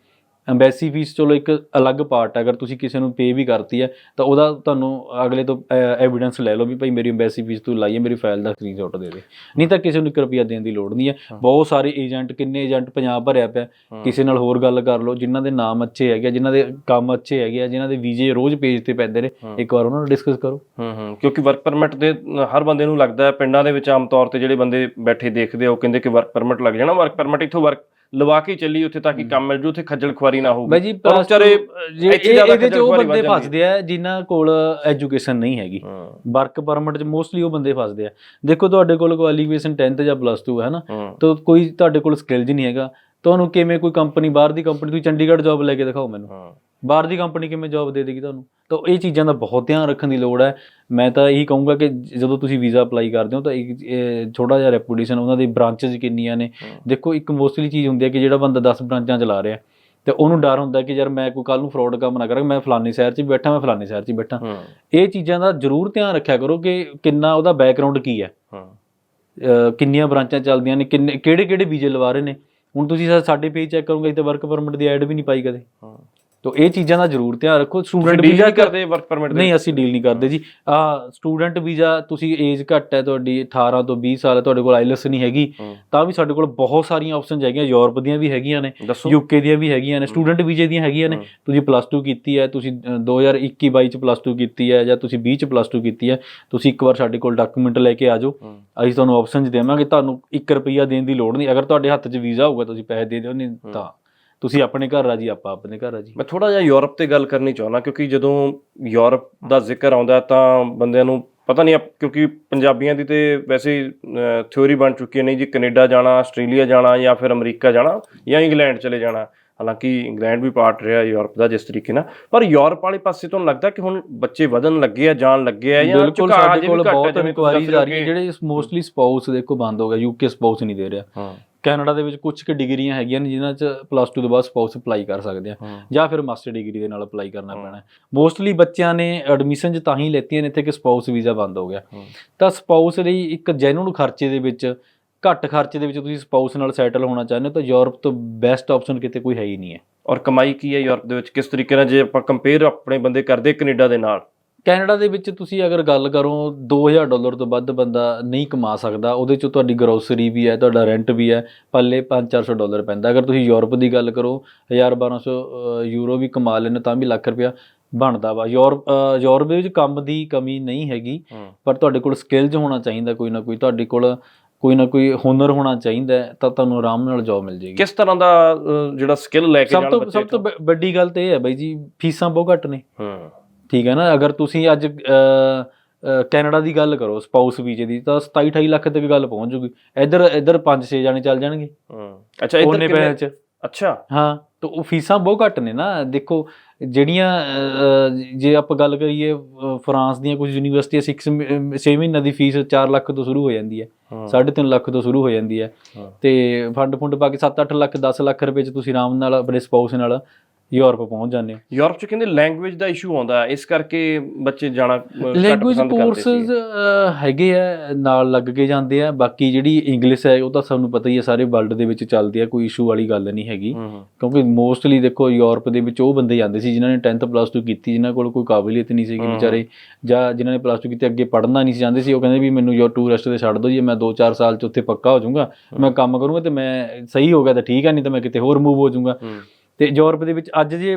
ਐਮਬੈਸੀ ਫੀਸ ਚਲੋ ਇੱਕ ਅਲੱਗ ਪਾਰਟ ਹੈ ਅਗਰ ਤੁਸੀਂ ਕਿਸੇ ਨੂੰ ਪੇ ਵੀ ਕਰਤੀ ਹੈ ਤਾਂ ਉਹਦਾ ਤੁਹਾਨੂੰ ਅਗਲੇ ਤੋਂ ਐਵੀਡੈਂਸ ਲੈ ਲਓ ਵੀ ਭਾਈ ਮੇਰੀ ਐਮਬੈਸੀ ਫੀਸ ਤੂੰ ਲਾਈ ਹੈ ਮੇਰੀ ਫਾਈਲ ਦਾ ਸਕਰੀਨਸ਼ਾਟ ਦੇ ਦੇ ਨਹੀਂ ਤਾਂ ਕਿਸੇ ਨੂੰ 1 ਰੁਪਿਆ ਦੇਣ ਦੀ ਲੋੜ ਨਹੀਂ ਹੈ। ਬਹੁਤ ਸਾਰੇ ਏਜੰਟ ਕਿੰਨੇ ਏਜੰਟ ਪੰਜਾਬ ਭਰਿਆ ਪਿਆ। ਕਿਸੇ ਨਾਲ ਹੋਰ ਗੱਲ ਕਰ ਲਓ ਜਿਨ੍ਹਾਂ ਦੇ ਨਾਮ ਅੱਛੇ ਹੈਗੇ ਆ, ਜਿਨ੍ਹਾਂ ਦੇ ਕੰਮ ਅੱਛੇ ਹੈਗੇ ਆ ਜਿਨ੍ਹਾਂ ਦੇ ਵੀਜ਼ੇ ਰੋਜ਼ ਪੇਜ ਤੇ ਪੈਂਦੇ ਨੇ। ਇੱਕ ਵਾਰ ਉਹਨਾਂ ਨਾਲ ਡਿਸਕਸ ਕਰੋ ਹੂੰ ਹੂੰ ਕਿਉਂਕਿ ਵਰਕ ਪਰਮਿਟ ਦੇ ਹਰ ਬੰਦੇ ਨੂੰ ਲੱਗਦਾ ਹੈ ਪਿੰਡਾਂ ਦੇ ਵਿੱਚ ਆਮ ਤੌਰ ਤੇ ਜਿਹੜੇ ਬੰਦੇ ਬੈਠੇ ਦੇਖਦੇ ਆ ਉਹ ਕਹਿੰਦੇ ਕਿ ਵਰਕ ਪਰਮਿਟ ਲੱਗ ਜਾਣਾ ਵਰਕ ਪਰਮਿਟ ਇੱਥੋਂ ਵਰਕ ਲਵਾ ਕੇ ਚੱਲੀ ਉੱਥੇ ਤਾਂ ਕਿ ਕੰਮ ਮਿਲ ਜੂ ਉੱਥੇ ਖੱਜਲ ਖੁਆਰੀ ਨਾ ਹੋਊਗੀ। ਬਾਈ ਜੀ ਵਿਚਾਰੇ ਇੱਥੇ ਜ਼ਿਆਦਾ ਇਹਦੇ ਚ ਉਹ ਬੰਦੇ ਫਸਦੇ ਆ ਜਿਨ੍ਹਾਂ ਕੋਲ ਐਜੂਕੇਸ਼ਨ ਨਹੀਂ ਹੈਗੀ। ਵਰਕ ਪਰਮਿਟ ਚ ਮੋਸਟਲੀ ਉਹ ਬੰਦੇ ਫਸਦੇ ਆ। ਦੇਖੋ ਤੁਹਾਡੇ ਕੋਲ ਕੁਆਲੀਫਿਕੇਸ਼ਨ 10th ਜਾਂ ਪਲੱਸ 2 ਹੈ ਨਾ ਤਾਂ ਕੋਈ ਤੁਹਾਡੇ ਕੋਲ ਸਕਿੱਲ ਜੀ ਨਹੀਂ ਹੈਗਾ। ਤੁਹਾਨੂੰ ਕਿਵੇਂ ਕੋਈ ਕੰਪਨੀ ਬਾਹਰ ਦੀ ਕੰਪਨੀ ਤੁਸੀਂ ਚੰਡੀਗੜ੍ਹ ਜੌਬ ਲੈ ਕੇ ਦਿਖਾਓ ਮੈਨੂੰ। ਬਾਹਰ ਦੀ ਕੰਪਨੀ ਕਿਵੇਂ ਜੌਬ ਦੇ ਦੇਗੀ ਤੁਹਾਨੂੰ? ਤਾਂ ਇਹ ਚੀਜ਼ਾਂ ਦਾ ਬਹੁਤ ਧਿਆਨ ਰੱਖਣ ਦੀ ਲੋੜ ਹੈ। ਮੈਂ ਤਾਂ ਇਹੀ ਕਹੂੰਗਾ ਕਿ ਜਦੋਂ ਤੁਸੀਂ ਵੀਜ਼ਾ ਅਪਲਾਈ ਕਰਦੇ ਹੋ ਤਾਂ ਇੱਕ ਛੋਟਾ ਜਿਹਾ ਰੈਪੂਟੇਸ਼ਨ ਉਹਨਾਂ ਦੀ ਬ੍ਰਾਂਚਸ ਕਿੰਨੀਆਂ ਨੇ। ਦੇਖੋ ਇੱਕ ਮੋਸਟਲੀ ਚੀਜ਼ ਹੁੰਦੀ ਹੈ ਕਿ ਜਿਹੜਾ ਬੰਦਾ 10 ਬ੍ਰਾਂਚਾਂ ਚਲਾ ਰਿਹਾ ਤੇ ਉਹਨੂੰ ਡਰ ਹੁੰਦਾ ਕਿ ਯਾਰ ਮੈਂ ਕੋਈ ਕੱਲ ਨੂੰ ਫਰਾਡ ਕੰਮ ਨਾ ਕਰਾਂ ਮੈਂ ਫਲਾਣੇ ਸ਼ਹਿਰ 'ਚ ਬੈਠਾ ਮੈਂ ਫਲਾਣੇ ਸ਼ਹਿਰ 'ਚ ਬੈਠਾ। ਇਹ ਚੀਜ਼ਾਂ ਦਾ ਜ਼ਰੂਰ ਧਿਆਨ ਰੱਖਿਆ ਕਰੋ ਕਿ ਕਿੰਨਾ ਉਹਦਾ ਬੈਕਗ੍ਰਾਉਂਡ ਕੀ ਹੈ। ਕਿੰਨੀਆਂ ਬ੍ਰਾਂਚਾਂ ਚੱਲਦੀਆਂ ਨੇ ਕਿੰਨੇ ਕਿਹੜੇ ਕਿਹੜੇ ਵੀਜ਼ੇ ਲਵਾ ਰਹੇ ਨੇ। ਹੁਣ ਤੁਸੀਂ ਸਾਡੇ ਪੇਜ ਚੈੱਕ ਕਰੋਗੇ ਤਾਂ ਵਰਕ ਪਰਮਿਟ ਦੀ ਐਡ ਵੀ ਨਹੀਂ ਪਾਈ ਕਦੇ। ਤਾਂ ਇਹ ਚੀਜ਼ਾਂ ਦਾ ਜ਼ਰੂਰ ਧਿਆਨ ਰੱਖੋ। ਸਟੂਡੈਂਟ ਵੀਜ਼ਾ ਕਰਦੇ ਵਰਕ ਪਰਮਿਟ ਦੇ ਨਹੀਂ ਅਸੀਂ ਡੀਲ ਨਹੀਂ ਕਰਦੇ ਜੀ। ਆ ਸਟੂਡੈਂਟ ਵੀਜ਼ਾ ਤੁਸੀਂ ਏਜ ਘੱਟ ਹੈ ਤੁਹਾਡੀ 18 ਤੋਂ 20 ਸਾਲ ਹੈ ਤੁਹਾਡੇ ਕੋਲ ਆਈਲੈਸ ਨਹੀਂ ਹੈਗੀ। ਤਾਂ ਵੀ ਸਾਡੇ ਕੋਲ ਬਹੁਤ ਸਾਰੀਆਂ ਆਪਸ਼ਨਸ ਹੈਗੀਆਂ ਯੂਰਪ ਦੀਆਂ ਵੀ ਹੈਗੀਆਂ ਨੇ ਯੂਕੇ ਦੀਆਂ ਵੀ ਹੈਗੀਆਂ ਨੇ ਸਟੂਡੈਂਟ ਵੀਜ਼ੇ ਦੀਆਂ ਹੈਗੀਆਂ ਨੇ। ਤੁਸੀਂ ਪਲੱਸ 2 ਕੀਤੀ ਹੈ ਤੁਸੀਂ ਅ, 2021 22 ਚ ਪਲੱਸ 2 ਕੀਤੀ ਹੈ ਜਾਂ ਤੁਸੀਂ 20 ਚ ਪਲੱਸ 2 ਕੀਤੀ ਹੈ ਤੁਸੀਂ ਇੱਕ ਵਾਰ ਸਾਡੇ ਕੋਲ ਡਾਕੂਮੈਂਟ ਲੈ ਕੇ ਆ ਜਾਓ। ਹੂੰ। ਅਸੀਂ ਤੁਹਾਨੂੰ ਆਪਸ਼ਨਸ ਦੇਵਾਂਗੇ। ਤੁਹਾਨੂੰ 1 ਰੁਪਿਆ ਦੇਣ ਦੀ ਲੋੜ ਨਹੀਂ। ਅਗਰ ਤੁਹਾਡੇ ਹੱਥ 'ਚ ਵੀਜ਼ਾ ਹੋਊਗਾ ਤੁਸੀਂ ਪੈਸੇ ਦੇ ਦਿਓ ਨਹੀਂ ਤਾਂ। ਤੁਸੀਂ ਆਪਣੇ ਘਰ ਰਾਜੀ ਆਪਾਂ ਆਪਣੇ ਘਰ ਰਾਜੀ। ਮੈਂ ਥੋੜਾ ਜਿਹਾ ਯੂਰਪ ਤੇ ਗੱਲ ਕਰਨੀ ਚਾਹੁੰਦਾ ਕਿਉਂਕਿ ਜਦੋਂ ਯੂਰਪ ਦਾ ਜ਼ਿਕਰ ਆਉਂਦਾ ਤਾਂ ਬੰਦਿਆਂ ਨੂੰ ਪਤਾ ਨਹੀਂ ਕਿਉਂਕਿ ਪੰਜਾਬੀਆਂ ਦੀ ਤੇ ਵੈਸੇ ਥਿਉਰੀ ਬਣ ਚੁੱਕੀ ਹੈ ਨਹੀਂ ਜੀ ਕੈਨੇਡਾ ਜਾਣਾ ਆਸਟ੍ਰੇਲੀਆ ਜਾਣਾ ਜਾਂ ਫਿਰ ਅਮਰੀਕਾ ਜਾਣਾ ਜਾਂ ਇੰਗਲੈਂਡ ਚਲੇ ਜਾਣਾ। ਹਾਲਾਂਕਿ ਇੰਗਲੈਂਡ ਵੀ ਪਾਰਟ ਰਿਹਾ ਯੂਰਪ ਦਾ ਜਿਸ ਤਰੀਕੇ ਨਾਲ ਪਰ ਯੂਰਪ ਵਾਲੇ ਪਾਸੇ ਤੁਹਾਨੂੰ ਲੱਗਦਾ ਕਿ ਹੁਣ ਬੱਚੇ ਵਧਣ ਲੱਗੇ ਆ ਜਾਣ ਲੱਗੇ ਆ ਜਾਂ ਬਿਲਕੁਲ ਝੁਕਾਅ ਸਾਡੇ ਅਜੇ ਕੋਲ ਵੀ ਘੱਟ ਬਹੁਤ ਦੱਸ ਆ ਰਹੇ ਜਿਹੜੇ ਮੋਸਟਲੀ ਸਪਾਊਸ ਦੇਖੋ ਬੰਦ ਹੋ ਗਿਆ ਯੂਕੇ ਸਪਾਊਸ ਨਹੀਂ ਦੇ ਰਿਹਾ। ਹਾਂ। ਕੈਨੇਡਾ ਦੇ ਵਿੱਚ ਕੁਝ ਕੁ ਡਿਗਰੀਆਂ ਹੈਗੀਆਂ ਨੇ ਜਿਨ੍ਹਾਂ 'ਚ ਪਲੱਸ 2 ਤੋਂ ਬਾਅਦ ਸਪਾਊਸ ਅਪਲਾਈ ਕਰ ਸਕਦੇ ਆ। ਜਾਂ ਫਿਰ ਮਾਸਟਰ ਡਿਗਰੀ ਦੇ ਨਾਲ ਅਪਲਾਈ ਕਰਨਾ। ਪੈਣਾ ਮੋਸਟਲੀ ਬੱਚਿਆਂ ਨੇ ਐਡਮਿਸ਼ਨ 'ਚ ਤਾਂ ਹੀ ਲੈਤੀਆਂ ਨੇ ਇੱਥੇ ਕਿ ਸਪਾਊਸ ਵੀਜ਼ਾ ਬੰਦ ਹੋ ਗਿਆ। ਤਾਂ ਸਪਾਊਸ ਲਈ ਇੱਕ ਜੈਨੂਨ ਖਰਚੇ ਦੇ ਵਿੱਚ ਘੱਟ ਖਰਚੇ ਦੇ ਵਿੱਚ ਤੁਸੀਂ ਸਪਾਊਸ ਨਾਲ ਸੈਟਲ ਹੋਣਾ ਚਾਹੁੰਦੇ ਹੋ ਤਾਂ ਯੂਰਪ ਤੋਂ ਬੈਸਟ ਆਪਸ਼ਨ ਕਿਤੇ ਕੋਈ ਹੈ ਹੀ ਨਹੀਂ ਹੈ। ਔਰ ਕਮਾਈ ਕੀ ਹੈ ਯੂਰਪ ਦੇ ਵਿੱਚ? ਕਿਸ ਤਰੀਕੇ ਨਾਲ ਜੇ ਆਪਾਂ ਕੰਪੇਅਰ ਆਪਣੇ ਬੰਦੇ ਕਰਦੇ ਕੈਨੇਡਾ ਦੇ ਨਾਲ? ਕੈਨੇਡਾ ਦੇ ਵਿੱਚ ਤੁਸੀਂ ਅਗਰ ਗੱਲ ਕਰੋ 2000 ਡਾਲਰ ਤੋਂ ਵੱਧ ਬੰਦਾ ਨਹੀਂ ਕਮਾ ਸਕਦਾ ਉਹਦੇ ਚੋਂ ਤੁਹਾਡੀ ਗਰੋਸਰੀ ਵੀ ਹੈ ਤੁਹਾਡਾ ਰੈਂਟ ਵੀ ਹੈ ਪੱਲੇ 5-400 ਡਾਲਰ ਪੈਂਦਾ। ਅਗਰ ਤੁਸੀਂ ਯੂਰਪ ਦੀ ਗੱਲ ਕਰੋ 1000-1200 ਯੂਰੋ ਵੀ ਕਮਾ ਲੈਣ ਤਾਂ ਵੀ ਲੱਖ ਰੁਪਇਆ ਬਣਦਾ ਵਾ। ਯੂਰਪ ਯੂਰਪ ਦੇ ਵਿੱਚ ਕੰਮ ਦੀ ਕਮੀ ਨਹੀਂ ਹੈਗੀ ਪਰ ਤੁਹਾਡੇ ਕੋਲ ਸਕਿੱਲਸ ਹੋਣਾ ਚਾਹੀਦਾ ਕੋਈ ਨਾ ਕੋਈ ਤੁਹਾਡੇ ਕੋਲ ਕੋਈ ਨਾ ਕੋਈ ਹੁਨਰ ਹੋਣਾ ਚਾਹੀਦਾ ਤਾਂ ਤੁਹਾਨੂੰ ਆਰਾਮ ਨਾਲ ਜੌਬ ਮਿਲ ਜਾਏਗੀ। ਕਿਸ ਤਰ੍ਹਾਂ ਦਾ ਜਿਹੜਾ ਸਕਿੱਲ ਲੈ ਕੇ ਸਭ ਜਾਣ ਤੋਂ ਬੱਚੇ ਸਭ ਤੋਂ? ਵੱਡੀ ਗੱਲ ਤੇ ਇਹ ਹੈ ਬਾਈ ਜੀ ਫੀਸਾਂ ਬਹੁਤ ਘੱਟ ਨੇ। ਹੂੰ। ਠੀਕ ਹੈ ਨਾ? ਅਗਰ ਤੁਸੀਂ ਅੱਜ ਕੈਨੇਡਾ ਦੀ ਗੱਲ ਕਰੋ ਸਪਾਊਸ ਵੀਜ਼ੇ ਦੀ ਤਾਂ 27 28 ਲੱਖ ਤੱਕ ਗੱਲ ਪਹੁੰਚ ਜੂਗੀ। ਇੱਧਰ ਇੱਧਰ 5-6 ਜਾਣੇ ਚੱਲ ਜਾਣਗੇ। ਹੂੰ। ਅੱਛਾ ਇੱਧਰ ਕਿੰਨੇ- ਪੈਸੇ ਚ ਅੱਛਾ। ਹਾਂ ਤਾਂ ਉਹ ਫੀਸਾਂ ਬਹੁਤ ਘੱਟ ਨੇ ਨਾ। ਦੇਖੋ ਜਿਹੜੀਆਂ ਜੇ ਆਪਾਂ ਗੱਲ ਕਰੀਏ ਫਰਾਂਸ ਦੀਆਂ ਕੁਝ ਯੂਨੀਵਰਸਿਟੀਆਂ 6 6 ਮਹੀਨਿਆਂ ਦੀ ਫੀਸ 4 ਲੱਖ ਤੋਂ ਸ਼ੁਰੂ ਹੋ ਜਾਂਦੀ ਹੈ। ਹਾਂ। 3.5 ਲੱਖ ਤੋਂ ਸ਼ੁਰੂ ਹੋ ਜਾਂਦੀ ਹੈ। ਹਾਂ। ਤੇ ਫੰਡ ਫੁੰਡ ਪਾ ਕੇ 7-8 ਲੱਖ 10 ਲੱਖ ਰੁਪਏ ਚ ਤੁਸੀਂ ਆਰਾਮ ਨਾਲ ਆਪਣੇ ਸਪਾਊਸ ਨਾਲ ਯੂਰਪ ਪਹੁੰਚ ਜਾਂਦੇ ਯੂਰਪ ਚ ਕਹਿੰਦੇ ਲੈਂਗੁਏਜ ਦਾ ਇਸ਼ੂ ਆਉਂਦਾ ਇਸ ਕਰਕੇ ਬੱਚੇ ਜਾਣਾ ਲੈਂਗੁਏਜ ਕੋਰਸਸ ਹੈਗੇ ਆ ਨਾਲ ਲੱਗ ਕੇ ਜਾਂਦੇ ਆ। ਬਾਕੀ ਜਿਹੜੀ ਇੰਗਲਿਸ਼ ਹੈ ਉਹ ਤਾਂ ਸਾਨੂੰ ਪਤਾ ਹੀ ਹੈ ਸਾਰੇ ਵਰਲਡ ਦੇ ਵਿੱਚ ਚੱਲਦੀ ਆ ਕੋਈ ਇਸ਼ੂ ਵਾਲੀ ਗੱਲ ਨਹੀਂ ਹੈਗੀ। ਕਿਉਂਕਿ ਮੋਸਟਲੀ ਦੇਖੋ ਯੂਰਪ ਦੇ ਵਿੱਚ ਉਹ ਬੰਦੇ ਜਾਂਦੇ ਸੀ ਜਿਨ੍ਹਾਂ ਨੇ 10th ਪਲੱਸ 2 ਕੀਤੀ ਜਿਨ੍ਹਾਂ ਕੋਲ ਕੋਈ ਕਾਬਲੀਅਤ ਨਹੀਂ ਸੀਗੀ। ਵਿਚਾਰੇ ਜਾਂ ਜਿਨ੍ਹਾਂ ਨੇ ਪਲੱਸ 2 ਕੀਤੀ ਅੱਗੇ ਪੜ੍ਹਨਾ ਨਹੀਂ ਸੀ ਚਾਹੁੰਦੇ ਸੀ। ਉਹ ਕਹਿੰਦੇ ਵੀ ਮੈਨੂੰ ਯੂਰ ਟੂਰਿਸਟ ਤੇ ਛੱਡ ਦਿਓ ਜੀ ਮੈਂ 2-4 ਸਾਲ ਚ ਉੱਥੇ ਪੱਕਾ ਹੋ ਜਾਊਂਗਾ। ਮੈਂ ਕੰਮ ਕਰੂੰਗਾ ਤੇ ਮੈਂ ਸਹੀ ਹੋ ਗਿਆ ਤਾਂ ਠੀਕ ਹੈ ਨਹੀਂ ਤਾਂ ਮੈਂ ਕਿਤੇ ਹੋਰ ਮੂਵ ਹੋ ਜਾਊਂਗਾ। ਤੇ ਯੂਰਪ ਦੇ ਵਿੱਚ ਅੱਜ ਜੇ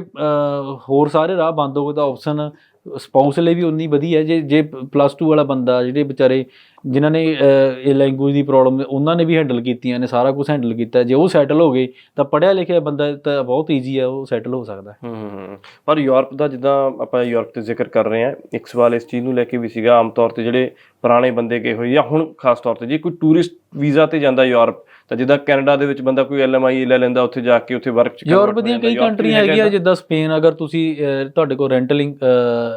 ਹੋਰ ਸਾਰੇ ਰਾਹ ਬੰਦ ਹੋ ਗਏ ਤਾਂ ਆਪਸ਼ਨ ਸਪਾਊਸ ਲਈ ਵੀ ਉਨੀ ਵਧੀਆ ਜੇ ਜੇ ਪਲੱਸ 2 ਵਾਲਾ ਬੰਦਾ, ਜਿਹੜੇ ਵਿਚਾਰੇ ਜਿਨ੍ਹਾਂ ਨੇ ਇਹ ਲੈਂਗੁਏਜ ਦੀ ਪ੍ਰੋਬਲਮ ਉਹਨਾਂ ਨੇ ਵੀ ਹੈਂਡਲ ਕੀਤੀਆਂ ਨੇ, ਸਾਰਾ ਕੁਝ ਹੈਂਡਲ ਕੀਤਾ। ਜੇ ਉਹ ਸੈਟਲ ਹੋ ਗਏ, ਤਾਂ ਪੜ੍ਹਿਆ ਲਿਖਿਆ ਬੰਦਾ ਤਾਂ ਬਹੁਤ ਈਜ਼ੀ ਹੈ, ਉਹ ਸੈਟਲ ਹੋ ਸਕਦਾ ਹੂੰ। ਪਰ ਯੂਰਪ ਦਾ ਜਿੱਦਾਂ ਆਪਾਂ ਯੂਰਪ ਤੇ ਜ਼ਿਕਰ ਕਰ ਰਹੇ ਹਾਂ, ਇੱਕ ਸਵਾਲ ਇਸ ਚੀਜ਼ ਨੂੰ ਲੈ ਕੇ ਵੀ ਸੀਗਾ, ਆਮ ਤੌਰ ਤੇ ਜਿਹੜੇ ਪੁਰਾਣੇ ਬੰਦੇ ਗਏ ਹੋਏ ਜਾਂ ਹੁਣ ਖਾਸ ਤੌਰ ਤੇ ਜੇ ਕੋਈ ਟੂਰਿਸਟ ਵੀਜ਼ਾ ਤੇ ਜਾਂਦਾ ਯੂਰਪ ਤਾਂ ਜਿੱਦਾਂ ਕੈਨੇਡਾ ਦੇ ਵਿੱਚ ਬੰਦਾ ਕੋਈ ਐਲਐਮਆਈ ਲੈ ਲੈਂਦਾ ਉੱਥੇ ਜਾ ਕੇ ਉੱਥੇ ਵਰਕ ਚ ਯੂਰਪ ਦੀਆਂ ਕਈ ਕੰਟਰੀਆਂ ਹੈਗਾ ਹੈਗੀਆਂ? ਜਿੱਦਾਂ ਸਪੇਨ ਅਗਰ ਤੁਸੀਂ ਤੁਹਾਡੇ ਕੋਲ ਰੈਂਟਲਿੰਗ